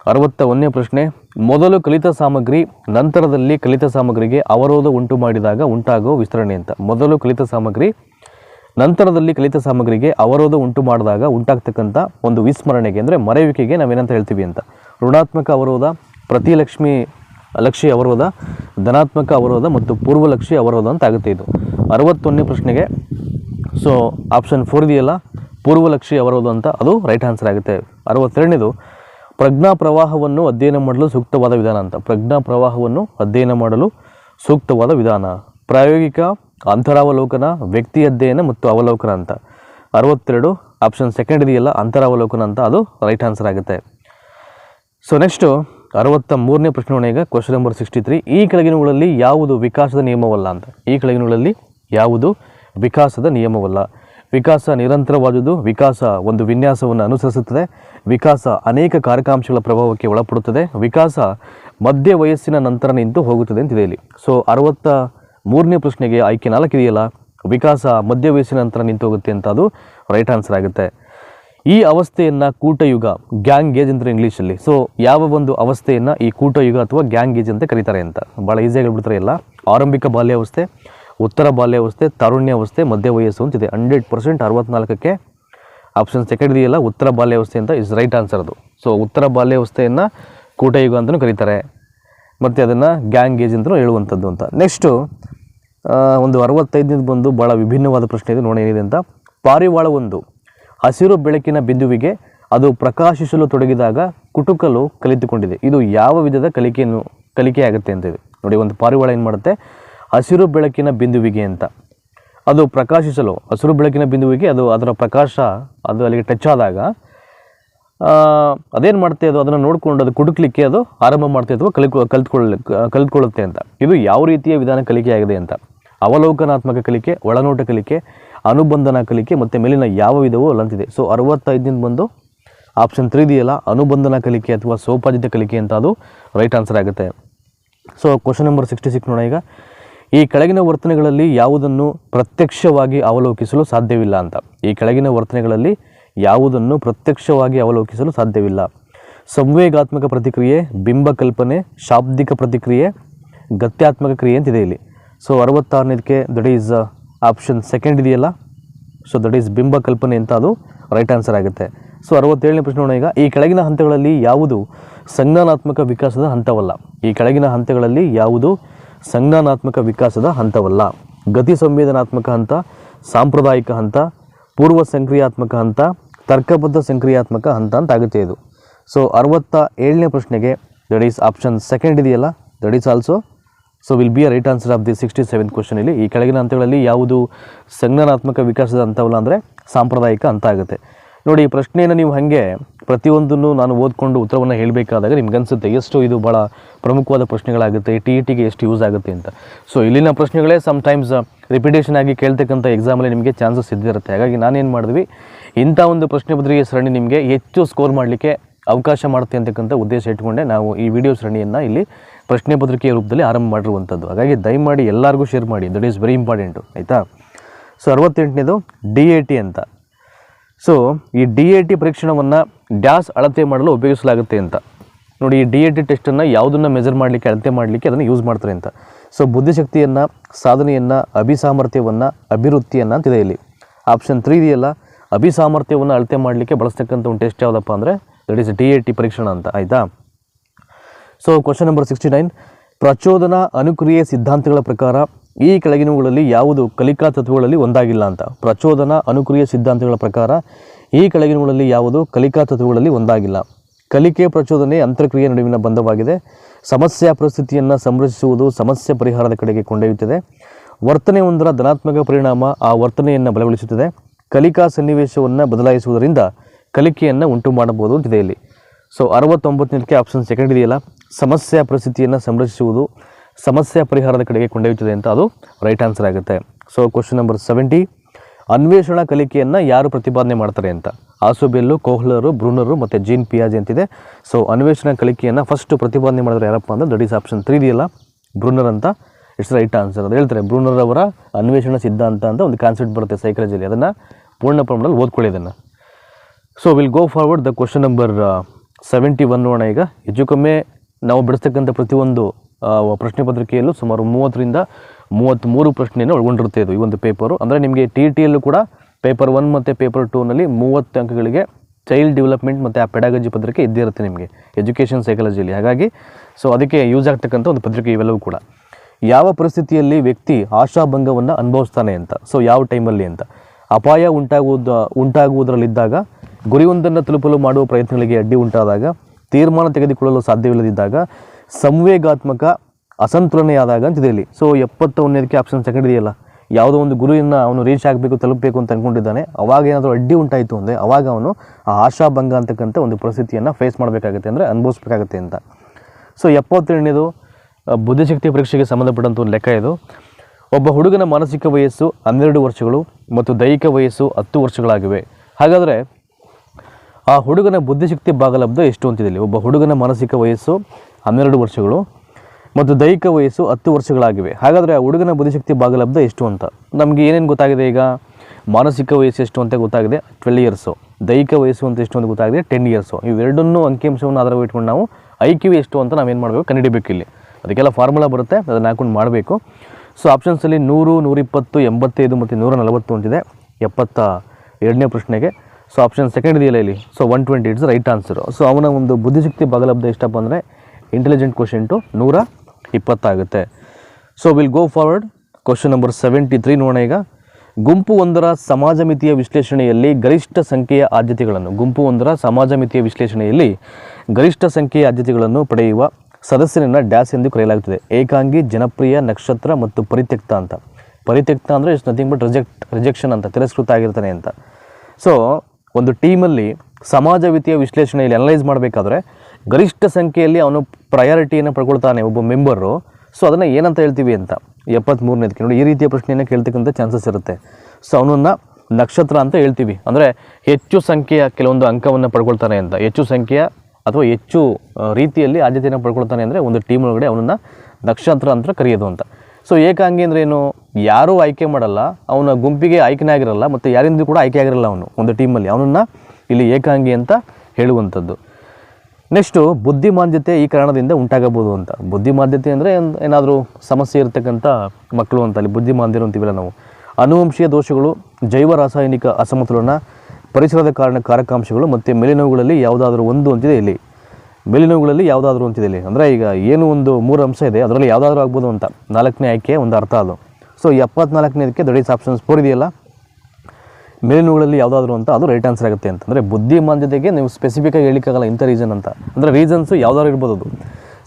ಅರವತ್ತ ಒಂದನೇ ಪ್ರಶ್ನೆ. ಮೊದಲು ಕಲಿತ ಸಾಮಗ್ರಿ ನಂತರದಲ್ಲಿ ಕಲಿತ ಸಾಮಗ್ರಿಗೆ ಅವರೋಧ ಉಂಟು ಮಾಡಿದಾಗ ಉಂಟಾಗೋ ವಿಸ್ತರಣೆ ಅಂತ. ಮೊದಲು ಕಲಿತ ಸಾಮಗ್ರಿ ನಂತರದಲ್ಲಿ ಕಲಿತ ಸಾಮಗ್ರಿಗೆ ಅವರೋಧ ಉಂಟು ಮಾಡಿದಾಗ ಉಂಟಾಗ್ತಕ್ಕಂಥ ಒಂದು ವಿಸ್ಮರಣೆಗೆ, ಅಂದರೆ ಮರೆಯುವಿಕೆಗೆ ನಾವೇನಂತ ಹೇಳ್ತೀವಿ ಅಂತ. ಋಣಾತ್ಮಕ ಅವರೋಧ, ಪ್ರತಿಲಕ್ಷ್ಮಿ ಲಕ್ಷಿ ಅವರೋಧ, ಧನಾತ್ಮಕ ಅವರೋಧ ಮತ್ತು ಪೂರ್ವಲಕ್ಷಿ ಅವರೋಧ ಅಂತ ಆಗುತ್ತೆ ಇದು. ಅರವತ್ತೊಂದನೇ ಪ್ರಶ್ನೆಗೆ ಸೊ ಆಪ್ಷನ್ ಫೋರ್ ಇದೆಯಲ್ಲ? ಪೂರ್ವಲಕ್ಷಿ ಅವರೋಧ ಅಂತ ಅದು ರೈಟ್ ಆನ್ಸರ್ ಆಗುತ್ತೆ. ಅರವತ್ತೆರಡನೇದು, ಪ್ರಜ್ಞಾ ಪ್ರವಾಹವನ್ನು ಅಧ್ಯಯನ ಮಾಡಲು ಸೂಕ್ತವಾದ ವಿಧಾನ ಅಂತ. ಪ್ರಜ್ಞಾ ಪ್ರವಾಹವನ್ನು ಅಧ್ಯಯನ ಮಾಡಲು ಸೂಕ್ತವಾದ ವಿಧಾನ. ಪ್ರಾಯೋಗಿಕ, ಅಂತರಾವಲೋಕನ, ವ್ಯಕ್ತಿ ಅಧ್ಯಯನ ಮತ್ತು ಅವಲೋಕನ ಅಂತ. ಅರವತ್ತೆರಡು ಆಪ್ಷನ್ ಸೆಕೆಂಡ್ ಇದೆಯಲ್ಲ, ಅಂತರಾವಲೋಕನ ಅಂತ ಅದು ರೈಟ್ ಆನ್ಸರ್ ಆಗುತ್ತೆ. ಸೊ ನೆಕ್ಸ್ಟು ಅರವತ್ತ ಮೂರನೇ ಪ್ರಶ್ನೆ ಕ್ವಶನ್ ನಂಬರ್ ಸಿಕ್ಸ್ಟಿ ತ್ರೀ ಈ ಕೆಳಗಿನವುಗಳಲ್ಲಿ ಯಾವುದು ವಿಕಾಸದ ನಿಯಮವಲ್ಲ ಅಂತ? ಈ ಕೆಳಗಿನವುಗಳಲ್ಲಿ ಯಾವುದು ವಿಕಾಸದ ನಿಯಮವಲ್ಲ? ವಿಕಾಸ ನಿರಂತರವಾದುದು, ವಿಕಾಸ ಒಂದು ವಿನ್ಯಾಸವನ್ನು ಅನುಸರಿಸುತ್ತದೆ. ವಿಕಾಸ ಅನೇಕ ಕಾರಕಾಂಶಗಳ ಪ್ರಭಾವಕ್ಕೆ ಒಳಪಡುತ್ತದೆ. ವಿಕಾಸ ಮಧ್ಯ ವಯಸ್ಸಿನ ನಂತರ ನಿಂತು ಹೋಗುತ್ತದೆ ಅಂತಿದೆ ಇಲ್ಲಿ. ಸೊ ಅರವತ್ತ ಮೂರನೇ ಪ್ರಶ್ನೆಗೆ ಆಯ್ಕೆ ನಾಲ್ಕಿದೆಯಲ್ಲ? ವಿಕಾಸ ಮಧ್ಯ ವಯಸ್ಸಿನ ನಂತರ ನಿಂತು ಹೋಗುತ್ತೆ ಅಂತ ಅದು ರೈಟ್ ಆನ್ಸರ್ ಆಗುತ್ತೆ. ಈ ಅವಸ್ಥೆಯನ್ನು ಕೂಟಯುಗ ಗ್ಯಾಂಗ್ ಗೇಜ್ ಅಂತ ಇಂಗ್ಲೀಷಲ್ಲಿ ಸೊ ಯಾವ ಒಂದು ಅವಸ್ಥೆಯನ್ನು ಈ ಕೂಟಯುಗ ಅಥವಾ ಗ್ಯಾಂಗ್ ಗೇಜ್ ಅಂತ ಕರೀತಾರೆ ಅಂತ. ಭಾಳ ಈಸಿಯಾಗಿ ಹೇಳ್ಬಿಡ್ತಾರೆ ಎಲ್ಲ. ಆರಂಭಿಕ ಬಾಲ್ಯಾವಸ್ಥೆ ಉತ್ತರ ಬಾಲ್ಯಾವಸ್ಥೆ ತಾರುಣ್ಯಾವಸ್ಥೆ ಮಧ್ಯ ವಯಸ್ಸು ಅಂತಿದೆ ಹಂಡ್ರೆಡ್ ಪರ್ಸೆಂಟ್ ಅರವತ್ನಾಲ್ಕಕ್ಕೆ ಆಪ್ಷನ್ ಸೆಕೆಂಡ್ ಇದೆಯಲ್ಲ ಉತ್ತರ ಬಾಲ್ಯಾವಸ್ಥೆ ಅಂತ ಇಸ್ ರೈಟ್ ಆನ್ಸರ್ ಅದು. ಸೊ ಉತ್ತರ ಬಾಲ್ಯಾವಸ್ಥೆಯನ್ನು ಕೂಟಯುಗ ಅಂತಲೂ ಕರೀತಾರೆ. ಮತ್ತು ಅದನ್ನು ಗ್ಯಾಂಗ್ ಗೇಜ್ ಅಂತಲೂ ಹೇಳುವಂಥದ್ದು ಅಂತ. ನೆಕ್ಸ್ಟು ಒಂದು ಅರವತ್ತೈದನೇದು ಬಂದು ಭಾಳ ವಿಭಿನ್ನವಾದ ಪ್ರಶ್ನೆ ಇದೆ. ನೋಡಿ ಏನಿದೆ ಅಂತ. ಪಾರಿವಾಳ ಒಂದು. ಹಸಿರು ಬೆಳಕಿನ ಬಿಂದುವಿಗೆ ಅದು ಪ್ರಕಾಶಿಸಲು ತೊಡಗಿದಾಗ ಕುಟುಕಲು ಕಲಿತುಕೊಂಡಿದೆ. ಇದು ಯಾವ ವಿಧದ ಕಲಿಕೆಯನ್ನು ಕಲಿಕೆ ಆಗುತ್ತೆ ಅಂತ ಇದೆ. ನೋಡಿ, ಒಂದು ಪಾರಿವಾಳ ಏನು ಮಾಡುತ್ತೆ? ಹಸಿರು ಬೆಳಕಿನ ಬಿಂದುವಿಗೆ ಅಂತ. ಅದು ಪ್ರಕಾಶಿಸಲು, ಹಸಿರು ಬೆಳಕಿನ ಬಿಂದುವಿಗೆ ಅದು ಅದರ ಪ್ರಕಾಶ, ಅದು ಅಲ್ಲಿಗೆ ಟಚ್ ಆದಾಗ ಅದೇನು ಮಾಡುತ್ತೆ? ಅದು ಅದನ್ನು ನೋಡಿಕೊಂಡು ಅದು ಕುಡುಕ್ಲಿಕ್ಕೆ ಅದು ಆರಂಭ ಮಾಡುತ್ತೆ ಅಥವಾ ಕಲಿಕೊ, ಕಲ್ತ್ಕೊಳ್ಳ, ಕಲಿತ್ಕೊಳ್ಳುತ್ತೆ ಅಂತ. ಇದು ಯಾವ ರೀತಿಯ ವಿಧಾನ ಕಲಿಕೆ ಆಗಿದೆ ಅಂತ. ಅವಲೋಕನಾತ್ಮಕ ಕಲಿಕೆ, ಒಳನೋಟ ಕಲಿಕೆ ಅನುಬಂಧನ ಕಲಿಕೆ ಮತ್ತು ಮೇಲಿನ ಯಾವ ವಿಧವೂ ಅಲ್ಲಂತಿದೆ. ಸೊ ಅರವತ್ತೈದಿಂದ ಬಂದು ಆಪ್ಷನ್ ತ್ರೀ ಇದೆಯಲ್ಲ, ಅನುಬಂಧನ ಕಲಿಕೆ ಅಥವಾ ಸೋಪಾಜಿತ ಕಲಿಕೆ ಅಂತ ಅದು ರೈಟ್ ಆನ್ಸರ್ ಆಗುತ್ತೆ. So question number sixty six ನೋಡೋಣ ಈಗ. ಈ ಕೆಳಗಿನ ವರ್ತನೆಗಳಲ್ಲಿ ಯಾವುದನ್ನು ಪ್ರತ್ಯಕ್ಷವಾಗಿ ಅವಲೋಕಿಸಲು ಸಾಧ್ಯವಿಲ್ಲ ಅಂತ. ಈ ಕೆಳಗಿನ ವರ್ತನೆಗಳಲ್ಲಿ ಯಾವುದನ್ನು ಪ್ರತ್ಯಕ್ಷವಾಗಿ ಅವಲೋಕಿಸಲು ಸಾಧ್ಯವಿಲ್ಲ. ಸಂವೇಗಾತ್ಮಕ ಪ್ರತಿಕ್ರಿಯೆ, ಬಿಂಬ ಕಲ್ಪನೆ, ಶಾಬ್ದಿಕ ಪ್ರತಿಕ್ರಿಯೆ, ಗತ್ಯಾತ್ಮಕ ಕ್ರಿಯೆ ಅಂತಿದೆ ಇಲ್ಲಿ. ಸೊ ಅರವತ್ತಾರನೇದಕ್ಕೆ ದಟ್ ಈಸ್ ಆಪ್ಷನ್ ಸೆಕೆಂಡ್ ಇದೆಯಲ್ಲ? ಸೊ ದಟ್ ಈಸ್ ಬಿಂಬ ಕಲ್ಪನೆ ಅಂತ ಅದು ರೈಟ್ ಆನ್ಸರ್ ಆಗುತ್ತೆ. ಸೊ ಅರವತ್ತೇಳನೇ ಪ್ರಶ್ನೆ ನೋಡೋಣ ಈಗ. ಈ ಕೆಳಗಿನ ಹಂತಗಳಲ್ಲಿ ಯಾವುದು ಸಂಜ್ಞಾನಾತ್ಮಕ ವಿಕಾಸದ ಹಂತವಲ್ಲ? ಈ ಕೆಳಗಿನ ಹಂತಗಳಲ್ಲಿ ಯಾವುದು ಸಂಜ್ಞಾನಾತ್ಮಕ ವಿಕಾಸದ ಹಂತವಲ್ಲ? ಗತಿ ಸಂವೇದನಾತ್ಮಕ ಹಂತ, ಸಾಂಪ್ರದಾಯಿಕ ಹಂತ, ಪೂರ್ವ ಸಂಕ್ರಿಯಾತ್ಮಕ ಹಂತ, ತರ್ಕಬದ್ಧ ಸಂಕ್ರಿಯಾತ್ಮಕ ಹಂತ ಅಂತ ಆಗುತ್ತೆ ಇದು. ಸೊ ಅರವತ್ತ ಏಳನೇ ಪ್ರಶ್ನೆಗೆ ದಟ್ ಈಸ್ ಆಪ್ಷನ್ ಸೆಕೆಂಡ್ ಇದೆಯಲ್ಲ? That is also so will be a right answer of the sixty seven question ಇಲ್ಲಿ. ಈ ಕೆಳಗಿನ ಹಂತಗಳಲ್ಲಿ ಯಾವುದು ಸಂಜ್ಞಾನಾತ್ಮಕ ವಿಕಾಸದ ಹಂತವಲ್ಲ ಅಂದರೆ ಸಾಂಪ್ರದಾಯಿಕ ಅಂತ ಆಗುತ್ತೆ. ನೋಡಿ, ಈ ಪ್ರಶ್ನೆಯನ್ನು ನೀವು ಹಾಗೆ ಪ್ರತಿಯೊಂದನ್ನು ನಾನು ಓದ್ಕೊಂಡು ಉತ್ತರವನ್ನು ಹೇಳಬೇಕಾದಾಗ ನಿಮ್ಗೆ ಅನಿಸುತ್ತೆ, ಎಷ್ಟು ಇದು ಭಾಳ ಪ್ರಮುಖವಾದ ಪ್ರಶ್ನೆಗಳಾಗುತ್ತೆ ಟಿ ಇ ಟಿಗೆ ಎಷ್ಟು ಯೂಸ್ ಆಗುತ್ತೆ ಅಂತ. ಸೊ ಇಲ್ಲಿನ ಪ್ರಶ್ನೆಗಳೇ ಸಮ್ಟೈಮ್ಸ್ ರಿಪಿಟೇಷನ್ ಆಗಿ ಕೇಳ್ತಕ್ಕಂಥ ಎಕ್ಸಾಮಲ್ಲಿ ನಿಮಗೆ ಚಾನ್ಸಸ್ ಇದ್ದಿರುತ್ತೆ ಹಾಗಾಗಿ ನಾನೇನು ಮಾಡಿದ್ವಿ, ಇಂಥ ಒಂದು ಪ್ರಶ್ನೆ ಪತ್ರಿಕೆ ಸರಣಿ ನಿಮಗೆ ಹೆಚ್ಚು ಸ್ಕೋರ್ ಮಾಡಲಿಕ್ಕೆ ಅವಕಾಶ ಮಾಡುತ್ತೆ ಅಂತಕ್ಕಂಥ ಉದ್ದೇಶ ಇಟ್ಕೊಂಡೆ ನಾವು ಈ ವಿಡಿಯೋ ಸರಣಿಯನ್ನು ಇಲ್ಲಿ ಪ್ರಶ್ನೆ ಪತ್ರಿಕೆಯ ರೂಪದಲ್ಲಿ ಆರಂಭ ಮಾಡಿರುವಂಥದ್ದು. ಹಾಗಾಗಿ ದಯಮಾಡಿ ಎಲ್ಲರಿಗೂ ಶೇರ್ ಮಾಡಿ. ದಟ್ ಈಸ್ ವೆರಿ ಇಂಪಾರ್ಟೆಂಟು ಆಯಿತಾ? ಸೊ ಅರವತ್ತೆಂಟನೇದು ಡಿ ಎ ಟಿ ಅಂತ. ಸೊ ಈ ಡಿ ಎ ಟಿ ಪರೀಕ್ಷಣವನ್ನು ಡ್ಯಾಸ್ ಅಳತೆ ಮಾಡಲು ಉಪಯೋಗಿಸಲಾಗುತ್ತೆ ಅಂತ. ನೋಡಿ, ಈ ಡಿ ಎ ಟಿ ಟೆಸ್ಟನ್ನು ಯಾವುದನ್ನು ಮೆಜರ್ ಮಾಡಲಿಕ್ಕೆ, ಅಳತೆ ಮಾಡಲಿಕ್ಕೆ ಅದನ್ನು ಯೂಸ್ ಮಾಡ್ತಾರೆ ಅಂತ. ಸೊ ಬುದ್ಧಿಶಕ್ತಿಯನ್ನು, ಸಾಧನೆಯನ್ನು, ಅಭಿಸಾಮರ್ಥ್ಯವನ್ನು, ಅಭಿವೃದ್ಧಿಯನ್ನು ಅಂತಿದೆ ಇಲ್ಲಿ. ಆಪ್ಷನ್ ತ್ರೀ ಇದೆಯಲ್ಲ, ಅಭಿಸಾಮರ್ಥ್ಯವನ್ನು ಅಳತೆ ಮಾಡಲಿಕ್ಕೆ ಬಳಸ್ತಕ್ಕಂಥ ಒಂದು ಟೆಸ್ಟ್ ಯಾವುದಪ್ಪ ಅಂದರೆ that is D A T ಪರೀಕ್ಷಣ ಅಂತ, ಆಯಿತಾ? So question number sixty nine ಪ್ರಚೋದನಾ ಅನುಕ್ರಿಯೆ ಸಿದ್ಧಾಂತಗಳ ಪ್ರಕಾರ ಈ ಕೆಳಗಿನವುಗಳಲ್ಲಿ ಯಾವುದು ಕಲಿಕಾ ತತ್ವಗಳಲ್ಲಿ ಒಂದಾಗಿಲ್ಲ ಅಂತ? ಪ್ರಚೋದನಾ ಅನುಕ್ರಿಯೆ ಸಿದ್ಧಾಂತಗಳ ಪ್ರಕಾರ ಈ ಕೆಳಗಿನವುಗಳಲ್ಲಿ ಯಾವುದು ಕಲಿಕಾ ತತ್ವಗಳಲ್ಲಿ ಒಂದಾಗಿಲ್ಲ. ಕಲಿಕೆ ಪ್ರಚೋದನೆ ಅಂತರ್ಕ್ರಿಯೆ ನಡುವಿನ ಬಂಧವಾಗಿದೆ. ಸಮಸ್ಯೆ ಪರಿಸ್ಥಿತಿಯನ್ನು ಸಂರಕ್ಷಿಸುವುದು ಸಮಸ್ಯೆ ಪರಿಹಾರದ ಕಡೆಗೆ ಕೊಂಡೊಯ್ಯುತ್ತದೆ. ವರ್ತನೆ ಒಂದರ ಧನಾತ್ಮಕ ಪರಿಣಾಮ ಆ ವರ್ತನೆಯನ್ನು ಬಲಗೊಳಿಸುತ್ತದೆ. ಕಲಿಕಾ ಸನ್ನಿವೇಶವನ್ನು ಬದಲಾಯಿಸುವುದರಿಂದ ಕಲಿಕೆಯನ್ನು ಉಂಟು ಮಾಡಬಹುದು ಅಂತಿದೆ ಇಲ್ಲಿ. ಸೊ ಅರವತ್ತೊಂಬತ್ತನೇದಕ್ಕೆ ಆಪ್ಷನ್ ಸೆಕೆಂಡ್ ಇದೆಯಲ್ಲ? ಸಮಸ್ಯೆಯ ಪರಿಸ್ಥಿತಿಯನ್ನು ಸಂರಕ್ಷಿಸುವುದು ಸಮಸ್ಯೆ ಪರಿಹಾರದ ಕಡೆಗೆ ಕೊಂಡೊಯ್ಯುತ್ತದೆ ಅಂತ ಅದು ರೈಟ್ ಆನ್ಸರ್ ಆಗುತ್ತೆ. ಸೊ ಕ್ವಶನ್ ನಂಬರ್ ಸೆವೆಂಟಿ ಅನ್ವೇಷಣಾ ಕಲಿಕೆಯನ್ನು ಯಾರು ಪ್ರತಿಪಾದನೆ ಮಾಡ್ತಾರೆ ಅಂತ? ಆಸುಬೆಲ್ಲು ಕೋಹ್ಲರು, ಬ್ರೂನರು ಮತ್ತು ಜೀನ್ ಪಿಯಾಜಿ ಅಂತಿದೆ. ಸೊ ಅನ್ವೇಷಣಾ ಕಲಿಕೆಯನ್ನು ಫಸ್ಟ್ ಪ್ರತಿಪಾದನೆ ಮಾಡಿದ್ರೆ ಯಾರಪ್ಪ ಅಂದ್ರೆ ದಟ್ ಈಸ್ ಆಪ್ಷನ್ ತ್ರೀ ಇದೆಯಲ್ಲ? ಬ್ರೂನರ್ ಅಂತ? ಇಟ್ಸ್ ರೈಟ್ ಆನ್ಸರ್ ಅದು ಹೇಳ್ತಾರೆ ಬ್ರೂನರ್ ಅವರ ಅನ್ವೇಷಣಾ ಸಿದ್ಧಾಂತ ಅಂತ ಒಂದು ಕಾನ್ಸೆಪ್ಟ್ ಬರುತ್ತೆ ಸೈಕಾಲಜಿಯಲ್ಲಿ. ಅದನ್ನು ಪೂರ್ಣ ಪ್ರಮಾಣದಲ್ಲಿ ಓದ್ಕೊಳ್ಳಿ ಅದನ್ನು. So will go forward the question number seventy one ನೋಡೋಣ ಈಗ. ಹೆಚ್ಚು ಕಮ್ಮಿ ನಾವು ಬಿಡಿಸ್ತಕ್ಕಂಥ ಪ್ರತಿಯೊಂದು ಪ್ರಶ್ನೆ ಪತ್ರಿಕೆಯಲ್ಲೂ ಸುಮಾರು ಮೂವತ್ತರಿಂದ ಮೂವತ್ತ್ಮೂರು ಪ್ರಶ್ನೆಯನ್ನು ಒಳಗೊಂಡಿರುತ್ತೆ ಇದು ಈ ಒಂದು ಪೇಪರು ಅಂದರೆ ನಿಮಗೆ ಟಿ ಟಿಯಲ್ಲೂ ಕೂಡ ಪೇಪರ್ ಒನ್ ಮತ್ತು ಪೇಪರ್ ಟೂನಲ್ಲಿ ಮೂವತ್ತು ಅಂಕಗಳಿಗೆ ಚೈಲ್ಡ್ ಡೆವಲಪ್ಮೆಂಟ್ ಮತ್ತು ಆ ಪೆಡಾಗಜಿ ಪತ್ರಿಕೆ ಇದ್ದೇ ಇರುತ್ತೆ ನಿಮಗೆ ಎಜುಕೇಷನ್ ಸೈಕಾಲಜಿಯಲ್ಲಿ ಹಾಗಾಗಿ ಸೊ ಅದಕ್ಕೆ ಯೂಸ್ ಆಗ್ತಕ್ಕಂಥ ಒಂದು ಪತ್ರಿಕೆ ಇವೆಲ್ಲವೂ ಕೂಡ. ಯಾವ ಪರಿಸ್ಥಿತಿಯಲ್ಲಿ ವ್ಯಕ್ತಿ ಆಶಾಭಂಗವನ್ನು ಅನುಭವಿಸ್ತಾನೆ ಅಂತ ಸೊ ಯಾವ ಟೈಮಲ್ಲಿ ಅಂತ. ಅಪಾಯ ಉಂಟಾಗುವುದು, ಉಂಟಾಗುವುದರಲ್ಲಿದ್ದಾಗ ಗುರಿಯೊಂದನ್ನು ತಲುಪಲು ಮಾಡುವ ಪ್ರಯತ್ನಗಳಿಗೆ ಅಡ್ಡಿ ಉಂಟಾದಾಗ ತೀರ್ಮಾನ ತೆಗೆದುಕೊಳ್ಳಲು ಸಾಧ್ಯವಿಲ್ಲದಿದ್ದಾಗ ಸಂವೇಗಾತ್ಮಕ ಅಸಂತುಲನೆಯಾದಾಗ ಅಂತಿದೆ ಇಲ್ಲಿ. ಸೊ ಎಪ್ಪತ್ತೊಂದನೇದಕ್ಕೆ ಆಪ್ಷನ್ ಸೆಕೆಂಡ್ ಇದೆಯಲ್ಲ? ಯಾವುದೋ ಒಂದು ಗುರಿಯನ್ನು ಅವನು ರೀಚ್ ಆಗಬೇಕು, ತಲುಪಬೇಕು ಅಂತ ಅಂದ್ಕೊಂಡಿದ್ದಾನೆ ಅವಾಗ ಏನಾದರೂ ಅಡ್ಡಿ ಉಂಟಾಯಿತು ಅಂದರೆ ಅವಾಗ ಅವನು ಆ ಆಶಾಭಂಗ ಅಂತಕ್ಕಂಥ ಒಂದು ಪರಿಸ್ಥಿತಿಯನ್ನು ಫೇಸ್ ಮಾಡಬೇಕಾಗುತ್ತೆ ಅಂದರೆ ಅನುಭವಿಸ್ಬೇಕಾಗತ್ತೆ ಅಂತ. ಸೊ ಎಪ್ಪತ್ತೆರಡನೇದು ಬುದ್ಧಿಶಕ್ತಿ ಪರೀಕ್ಷೆಗೆ ಸಂಬಂಧಪಟ್ಟಂಥ ಒಂದು ಲೆಕ್ಕ ಇದು. ಒಬ್ಬ ಹುಡುಗನ ಮಾನಸಿಕ ವಯಸ್ಸು ಹನ್ನೆರಡು ವರ್ಷಗಳು ಮತ್ತು ದೈಹಿಕ ವಯಸ್ಸು ಹತ್ತು ವರ್ಷಗಳಾಗಿವೆ. ಹಾಗಾದರೆ ಆ ಹುಡುಗನ ಬುದ್ಧಿಶಕ್ತಿ ಭಾಗಲಬ್ಧ ಎಷ್ಟು ಅಂತಿದೆ? ಒಬ್ಬ ಹುಡುಗನ ಮಾನಸಿಕ ವಯಸ್ಸು ಹನ್ನೆರಡು ವರ್ಷಗಳು ಮತ್ತು ದೈಹಿಕ ವಯಸ್ಸು ಹತ್ತು ವರ್ಷಗಳಾಗಿವೆ. ಹಾಗಾದರೆ ಆ ಹುಡುಗನ ಬುದ್ಧಿಶಕ್ತಿ ಭಾಗಲಬ್ಧ ಎಷ್ಟು ಅಂತ? ನಮಗೆ ಏನೇನು ಗೊತ್ತಾಗಿದೆ ಈಗ? ಮಾನಸಿಕ ವಯಸ್ಸು ಎಷ್ಟು ಅಂತ ಗೊತ್ತಾಗಿದೆ? ಟ್ವೆಲ್ ಇಯರ್ಸು ದೈಹಿಕ ವಯಸ್ಸು ಅಂತ ಎಷ್ಟು ಅಂತ ಗೊತ್ತಾಗಿದೆ? ಟೆನ್ ಇಯರ್ಸು ಇವೆರಡನ್ನೂ ಅಂಕಿಅಂಶವನ್ನು ಆಧಾರವಿಟ್ಕೊಂಡು ನಾವು ಐ ಕ್ಯೂ ಎಷ್ಟು ಅಂತ ನಾವೇನು ಮಾಡಬೇಕು? ಕಂಡುಹಿಡಬೇಕು ಇಲ್ಲಿ. ಅದಕ್ಕೆಲ್ಲ ಫಾರ್ಮುಲಾ ಬರುತ್ತೆ. ಅದನ್ನು ಹಾಕೊಂಡು ಮಾಡಬೇಕು. ಸೊ ಆಪ್ಷನ್ಸಲ್ಲಿ ನೂರು, ನೂರಿಪ್ಪತ್ತು, ಎಂಬತ್ತೈದು ಮತ್ತು ನೂರ ನಲವತ್ತು ಅಂತಿದೆ. ಎಪ್ಪತ್ತ ಎರಡನೇ ಪ್ರಶ್ನೆಗೆ. ಸೊ ಆಪ್ಷನ್ ಸೆಕೆಂಡ್ ಇದೆಯಲ್ಲ ಇಲ್ಲಿ. So one twenty it's right answer so ಅವನ ಒಂದು ಬುದ್ಧಿಶಕ್ತಿ ಬಗಲಬ್ಧ ಎಷ್ಟಪ್ಪ ಅಂದರೆ ಇಂಟೆಲಿಜೆಂಟ್ ಕ್ವಶನ್ಟು ನೂರ ಇಪ್ಪತ್ತಾಗುತ್ತೆ. So will go forward question number seventy three ನೋಡೋಣ ಈಗ. ಗುಂಪು ಒಂದರ ಸಮಾಜ ಮಿತಿಯ ವಿಶ್ಲೇಷಣೆಯಲ್ಲಿ ಗರಿಷ್ಠ ಸಂಖ್ಯೆಯ ಆದ್ಯತೆಗಳನ್ನು, ಗುಂಪು ಒಂದರ ಸಮಾಜ ಮಿತಿಯ ವಿಶ್ಲೇಷಣೆಯಲ್ಲಿ ಗರಿಷ್ಠ ಸಂಖ್ಯೆಯ ಆದ್ಯತೆಗಳನ್ನು ಪಡೆಯುವ ಸದಸ್ಯನನ್ನು ಡ್ಯಾಸ್ ಎಂದು ಕರೆಯಲಾಗುತ್ತದೆ. ಏಕಾಂಗಿ, ಜನಪ್ರಿಯ, ನಕ್ಷತ್ರ ಮತ್ತು ಪರಿತ್ಯಕ್ತ ಅಂತ. ಪರಿತ್ಯಕ್ತ ಅಂದರೆ it's nothing but reject rejection ಅಂತ, ತಿರಸ್ಕೃತ ಆಗಿರ್ತಾನೆ ಅಂತ. ಸೊ ಒಂದು ಟೀಮಲ್ಲಿ ಸಮಾಜ ವಿತ್ತೀಯ ವಿಶ್ಲೇಷಣೆಯಲ್ಲಿ ಅನಲೈಸ್ ಮಾಡಬೇಕಾದ್ರೆ ಗರಿಷ್ಠ ಸಂಖ್ಯೆಯಲ್ಲಿ ಅವನು ಪ್ರಯಾರಿಟಿಯನ್ನು ಪಡ್ಕೊಳ್ತಾನೆ, ಒಬ್ಬ ಮೆಂಬರು ಸೊ ಅದನ್ನು ಏನಂತ ಹೇಳ್ತೀವಿ ಅಂತ? ಎಪ್ಪತ್ತ್ಮೂರನೇದಕ್ಕೆ ನೋಡಿ, ಈ ರೀತಿಯ ಪ್ರಶ್ನೆಯನ್ನು ಕೇಳ್ತಕ್ಕಂಥ ಚಾನ್ಸಸ್ ಇರುತ್ತೆ. ಸೊ ಅವನನ್ನು ನಕ್ಷತ್ರ ಅಂತ ಹೇಳ್ತೀವಿ. ಅಂದರೆ ಹೆಚ್ಚು ಸಂಖ್ಯೆಯ ಕೆಲವೊಂದು ಅಂಕವನ್ನು ಪಡ್ಕೊಳ್ತಾನೆ ಅಂತ. ಹೆಚ್ಚು ಸಂಖ್ಯೆಯ ಅಥವಾ ಹೆಚ್ಚು ರೀತಿಯಲ್ಲಿ ಆದ್ಯತೆಯನ್ನು ಪಡ್ಕೊಳ್ತಾನೆ ಅಂದರೆ ಒಂದು ಟೀಮ್ ಒಳಗಡೆ ಅವನನ್ನು ನಕ್ಷತ್ರ ಅಂತ ಕರೆಯೋದು ಅಂತ. ಸೊ ಏಕಾಂಗಿ ಅಂದರೆ ಏನು? ಯಾರೂ ಆಯ್ಕೆ ಮಾಡಲ್ಲ, ಅವನ ಗುಂಪಿಗೆ ಆಯ್ಕೆನೇ ಆಗಿರಲ್ಲ, ಮತ್ತು ಯಾರಿಂದ ಕೂಡ ಆಯ್ಕೆ ಆಗಿರಲ್ಲ ಅವನು, ಒಂದು ಟೀಮಲ್ಲಿ. ಅವನನ್ನು ಇಲ್ಲಿ ಏಕಾಂಗಿ ಅಂತ ಹೇಳುವಂಥದ್ದು. ನೆಕ್ಸ್ಟು ಬುದ್ಧಿಮಾಂದ್ಯತೆ ಈ ಕಾರಣದಿಂದ ಉಂಟಾಗಬಹುದು ಅಂತ. ಬುದ್ಧಿಮಾಂದ್ಯತೆ ಅಂದರೆ ಏನಾದರೂ ಸಮಸ್ಯೆ ಇರತಕ್ಕಂಥ ಮಕ್ಕಳು ಅಂತ, ಅಲ್ಲಿ ಬುದ್ಧಿಮಾಂದ್ಯರು ಅಂತೀವಲ್ಲ ನಾವು. ಅನುವಂಶೀಯ ದೋಷಗಳು, ಜೈವ ರಾಸಾಯನಿಕ ಅಸಮತೋಲನ, ಪರಿಸರದ ಕಾರಣ ಕಾರಕಾಂಶಗಳು, ಮತ್ತು ಮೇಲಿನವುಗಳಲ್ಲಿ ಯಾವುದಾದ್ರೂ ಒಂದು ಅಂತಿದೆ ಇಲ್ಲಿ. ಮೇಲಿನವುಗಳಲ್ಲಿ ಯಾವುದಾದ್ರೂ ಅಂತಿದೆ ಇಲ್ಲಿ ಅಂದರೆ ಈಗ ಏನು ಒಂದು ಮೂರು ಅಂಶ ಇದೆ, ಅದರಲ್ಲಿ ಯಾವುದಾದ್ರೂ ಆಗ್ಬೋದು ಅಂತ. ನಾಲ್ಕನೇ ಆಯ್ಕೆ ಒಂದು ಅರ್ಥ ಅದು. ಸೊ ಎಪ್ಪತ್ನಾಲ್ಕನೇದಕ್ಕೆ ದೊಡ್ಡ ಆಪ್ಷನ್ಸ್ ಫೋರ್ ಇದೆಯಲ್ಲ. ಮೇಲಿನವುಗಳಲ್ಲಿ ಯಾವುದಾದ್ರೂ ಅಂತ ಅದು ರೈಟ್ ಆನ್ಸರ್ ಆಗುತ್ತೆ ಅಂತಂದರೆ ಬುದ್ಧಿಮಾಂದ್ಯತೆಗೆ ನೀವು ಸ್ಪೆಸಿಫಿಕಾಗಿ ಹೇಳಿಕ್ಕಾಗಲ್ಲ ಇಂಥ ರೀಸನ್ ಅಂತ. ಅಂದರೆ ರೀಸನ್ಸು ಯಾವುದಾದ್ರು ಇರ್ಬೋದು ಅದು.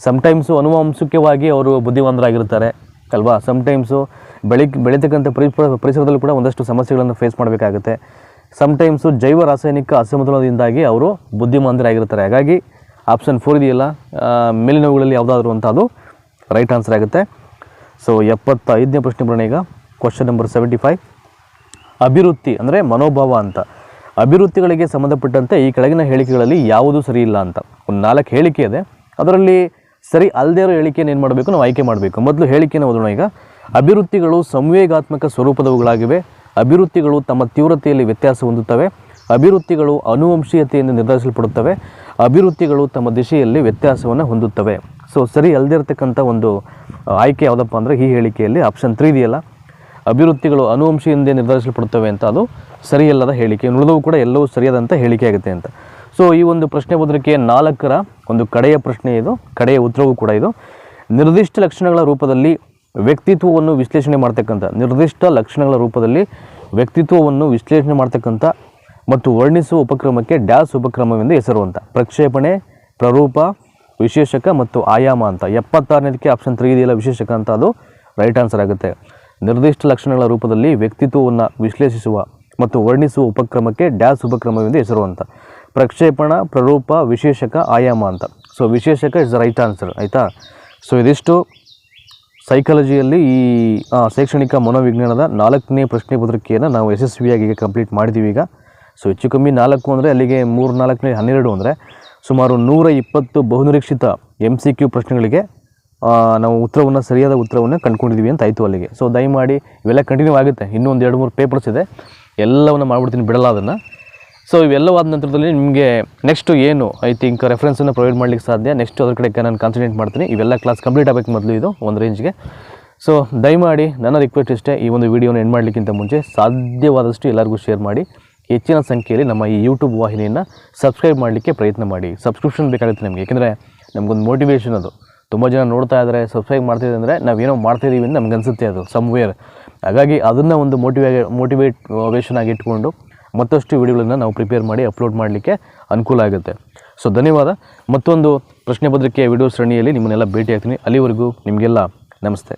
ಸಮ್ಟೈಮ್ಸು ಅನುವಂಶಿಕವಾಗಿ ಅವರು ಬುದ್ಧಿವಂತರಾಗಿರ್ತಾರೆ, ಅಲ್ವಾ? ಸಮ್ಟೈಮ್ಸು ಬೆಳಿಗ್, ಬೆಳೀತಕ್ಕಂಥ ಪರಿ, ಪರಿಸರದಲ್ಲೂ ಕೂಡ ಒಂದಷ್ಟು ಸಮಸ್ಯೆಗಳನ್ನು ಫೇಸ್ ಮಾಡಬೇಕಾಗುತ್ತೆ. ಸಮಟೈಮ್ಸು ಜೈವ ರಾಸಾಯನಿಕ ಅಸಮತೋಲನದಿಂದಾಗಿ ಅವರು ಬುದ್ಧಿಮಾಂದರಾಗಿರ್ತಾರೆ. ಹಾಗಾಗಿ ಆಪ್ಷನ್ ಫೋರ್ ಇದೆಯಲ್ಲ ಮೇಲಿನವುಗಳಲ್ಲಿ ಯಾವುದಾದ್ರು ಅಂತ ಅದು ರೈಟ್ ಆನ್ಸರ್ ಆಗುತ್ತೆ. ಸೊ ಎಪ್ಪತ್ತೈದನೇ ಪ್ರಶ್ನೆ ಬರೋಣ ಈಗ. ಕ್ವಶನ್ ನಂಬರ್ ಸೆವೆಂಟಿ ಫೈವ್ ಅಭಿವೃದ್ಧಿ ಅಂದರೆ ಮನೋಭಾವ ಅಂತ. ಅಭಿವೃದ್ಧಿಗಳಿಗೆ ಸಂಬಂಧಪಟ್ಟಂತೆ ಈ ಕೆಳಗಿನ ಹೇಳಿಕೆಗಳಲ್ಲಿ ಯಾವುದು ಸರಿ ಇಲ್ಲ ಅಂತ. ಒಂದು ನಾಲ್ಕು ಹೇಳಿಕೆ ಇದೆ. ಅದರಲ್ಲಿ ಸರಿ ಅಲ್ಲದೇ ಇರೋ ಹೇಳಿಕೆಯನ್ನು ಏನು ಮಾಡಬೇಕು? ನಾವು ಆಯ್ಕೆ ಮಾಡಬೇಕು. ಮೊದಲು ಹೇಳಿಕೆಯನ್ನು ಓದೋಣ ಈಗ. ಅಭಿವೃದ್ಧಿಗಳು ಸಂವೇಗಾತ್ಮಕ ಸ್ವರೂಪದವುಗಳಾಗಿವೆ. ಅಭಿವೃದ್ಧಿಗಳು ತಮ್ಮ ತೀವ್ರತೆಯಲ್ಲಿ ವ್ಯತ್ಯಾಸ ಹೊಂದುತ್ತವೆ. ಅಭಿವೃದ್ಧಿಗಳು ಅನುವಂಶೀಯತೆಯಿಂದ ನಿರ್ಧರಿಸಲ್ಪಡುತ್ತವೆ. ಅಭಿವೃದ್ಧಿಗಳು ತಮ್ಮ ದಿಶೆಯಲ್ಲಿ ವ್ಯತ್ಯಾಸವನ್ನು ಹೊಂದುತ್ತವೆ. ಸೊ ಸರಿ ಅಲ್ಲದೇ ಒಂದು ಆಯ್ಕೆ ಯಾವುದಪ್ಪ ಅಂದರೆ ಈ ಹೇಳಿಕೆಯಲ್ಲಿ ಆಪ್ಷನ್ ತ್ರೀ ಇದೆಯಲ್ಲ. ಅಭಿವೃದ್ಧಿಗಳು ಅನುವಂಶಿಯಿಂದ ನಿರ್ಧರಿಸಲ್ಪಡುತ್ತವೆ ಅಂತ ಅದು ಸರಿಯಲ್ಲದ ಹೇಳಿಕೆ. ಉಳಿದವು ಕೂಡ ಎಲ್ಲವೂ ಸರಿಯಾದಂಥ ಹೇಳಿಕೆ ಆಗುತ್ತೆ ಅಂತ. ಸೊ ಈ ಒಂದು ಪ್ರಶ್ನೆ ಪತ್ರಿಕೆ ನಾಲ್ಕರ ಒಂದು ಕಡೆಯ ಪ್ರಶ್ನೆ ಇದು, ಕಡೆಯ ಉತ್ತರವೂ ಕೂಡ ಇದು. ನಿರ್ದಿಷ್ಟ ಲಕ್ಷಣಗಳ ರೂಪದಲ್ಲಿ ವ್ಯಕ್ತಿತ್ವವನ್ನು ವಿಶ್ಲೇಷಣೆ ಮಾಡ್ತಕ್ಕಂಥ ನಿರ್ದಿಷ್ಟ ಲಕ್ಷಣಗಳ ರೂಪದಲ್ಲಿ ವ್ಯಕ್ತಿತ್ವವನ್ನು ವಿಶ್ಲೇಷಣೆ ಮಾಡ್ತಕ್ಕಂಥ ಮತ್ತು ವರ್ಣಿಸುವ ಉಪಕ್ರಮಕ್ಕೆ ಡ್ಯಾಸ್ ಉಪಕ್ರಮವೆಂದು ಹೆಸರು ಅಂತ. ಪ್ರಕ್ಷೇಪಣೆ, ಪ್ರರೂಪ, ವಿಶೇಷಕ ಮತ್ತು ಆಯಾಮ ಅಂತ. ಎಪ್ಪತ್ತಾರನೇದಕ್ಕೆ ಆಪ್ಷನ್ ತ್ರೀ ಇದೆಯಲ್ಲ, ವಿಶೇಷಕ ಅಂತ ಅದು ರೈಟ್ ಆನ್ಸರ್ ಆಗುತ್ತೆ. ನಿರ್ದಿಷ್ಟ ಲಕ್ಷಣಗಳ ರೂಪದಲ್ಲಿ ವ್ಯಕ್ತಿತ್ವವನ್ನು ವಿಶ್ಲೇಷಿಸುವ ಮತ್ತು ವರ್ಣಿಸುವ ಉಪಕ್ರಮಕ್ಕೆ ಡ್ಯಾಸ್ ಉಪಕ್ರಮವೆಂದು ಹೆಸರು ಅಂತ. ಪ್ರಕ್ಷೇಪಣ, ಪ್ರರೂಪ, ವಿಶೇಷಕ, ಆಯಾಮ ಅಂತ. ಸೊ ವಿಶೇಷಕ ಇಸ್ ರೈಟ್ ಆನ್ಸರ್ ಆಯಿತಾ? ಸೊ ಇದಿಷ್ಟು ಸೈಕಾಲಜಿಯಲ್ಲಿ ಈ ಶೈಕ್ಷಣಿಕ ಮನೋವಿಜ್ಞಾನದ ನಾಲ್ಕನೇ ಪ್ರಶ್ನೆ ಪತ್ರಿಕೆಯನ್ನು ನಾವು ಯಶಸ್ವಿಯಾಗಿ ಕಂಪ್ಲೀಟ್ ಮಾಡಿದ್ದೀವಿ ಈಗ. ಸೊ ಹೆಚ್ಚು ಕಮ್ಮಿ ನಾಲ್ಕು ಅಂದರೆ ಅಲ್ಲಿಗೆ ಮೂರು, ನಾಲ್ಕನೇ, ಹನ್ನೆರಡು ಅಂದರೆ ಸುಮಾರು ನೂರ ಇಪ್ಪತ್ತು ಬಹುನಿರೀಕ್ಷಿತ ಎಂ ಸಿ ಕ್ಯೂ ಪ್ರಶ್ನೆಗಳಿಗೆ ನಾವು ಉತ್ತರವನ್ನು, ಸರಿಯಾದ ಉತ್ತರವನ್ನು ಕಂಡುಕೊಂಡಿದ್ದೀವಿ ಅಂತ ಆಯಿತು ಅಲ್ಲಿಗೆ. ಸೊ ದಯಮಾಡಿ ಇವೆಲ್ಲ ಕಂಟಿನ್ಯೂ ಆಗುತ್ತೆ. ಇನ್ನೂ ಒಂದು ಎರಡು, ಮೂರು ಪೇಪರ್ಸ್ ಇದೆ. ಎಲ್ಲವನ್ನು ಮಾಡಿಬಿಡ್ತೀನಿ ಬಿಡಲ್ಲ ಅದನ್ನು. ಸೊ ಇವೆಲ್ಲವಾದ ನಂತರದಲ್ಲಿ ನಿಮಗೆ ನೆಕ್ಸ್ಟ್ ಏನು ಐ ಥಿಂಕ್ ರೆಫರೆನ್ಸನ್ನು ಪ್ರೊವೈಡ್ ಮಾಡಲಿಕ್ಕೆ ಸಾಧ್ಯ? ನೆಕ್ಸ್ಟ್ ಅದ್ರ ಕಡೆ ನಾನು ಕಾನ್ಸಂಟ್ರೇಟ್ ಮಾಡ್ತೀನಿ. ಇವೆಲ್ಲ ಕ್ಲಾಸ್ ಕಂಪ್ಲೀಟ್ ಆಗಬೇಕು ಮೊದಲು ಇದು, ಒಂದು ರೇಂಜ್ಗೆ ಸೊ ದಯಮಾಡಿ ನನ್ನ ರಿಕ್ವೆಸ್ಟ್ ಇಷ್ಟೇ ಈ ಒಂದು ವಿಡಿಯೋನ ಎಂಡ್ ಮಾಡಲಿಕ್ಕಿಂತ ಮುಂಚೆ ಸಾಧ್ಯವಾದಷ್ಟು ಎಲ್ಲರಿಗೂ ಶೇರ್ ಮಾಡಿ. ಹೆಚ್ಚಿನ ಸಂಖ್ಯೆಯಲ್ಲಿ ನಮ್ಮ ಈ ಯೂಟ್ಯೂಬ್ ವಾಹಿನಿಯನ್ನು ಸಬ್ಸ್ಕ್ರೈಬ್ ಮಾಡಲಿಕ್ಕೆ ಪ್ರಯತ್ನ ಮಾಡಿ. ಸಬ್ಸ್ಕ್ರಿಪ್ಷನ್ ಬೇಕಾಗುತ್ತೆ ನಮಗೆ. ಏಕೆಂದರೆ ನಮಗೊಂದು ಮೋಟಿವೇಶನ್ ಅದು. ತುಂಬ ಜನ ನೋಡ್ತಾ ಇದ್ದಾರೆ ಸಬ್ಸ್ಕ್ರೈಬ್ ಮಾಡ್ತಿದೆ ಅಂದರೆ ನಾವೇನೋ ಮಾಡ್ತಾಯಿದ್ದೀವಿ ಅಂತ ನಮ್ಗೆ ಅನಿಸುತ್ತೆ ಅದು ಸಮ್ವೇರ್ ಹಾಗಾಗಿ ಅದನ್ನು ಒಂದು ಮೋಟಿವೇ ಮೋಟಿವೇಟ್ ವೇಷನ್ ಆಗಿ ಇಟ್ಕೊಂಡು ಮತ್ತಷ್ಟು ವಿಡಿಯೋಗಳನ್ನು ನಾವು ಪ್ರಿಪೇರ್ ಮಾಡಿ ಅಪ್ಲೋಡ್ ಮಾಡಲಿಕ್ಕೆ ಅನುಕೂಲ ಆಗುತ್ತೆ. ಸೊ ಧನ್ಯವಾದ. ಮತ್ತೊಂದು ಪ್ರಶ್ನೆ ಪತ್ರಿಕೆಯ ವಿಡಿಯೋ ಸರಣಿಯಲ್ಲಿ ನಿಮ್ಮನ್ನೆಲ್ಲ ಭೇಟಿ ಆಗ್ತೀನಿ ಅಲ್ಲಿವರೆಗೂ ನಿಮಗೆಲ್ಲ ನಮಸ್ತೆ.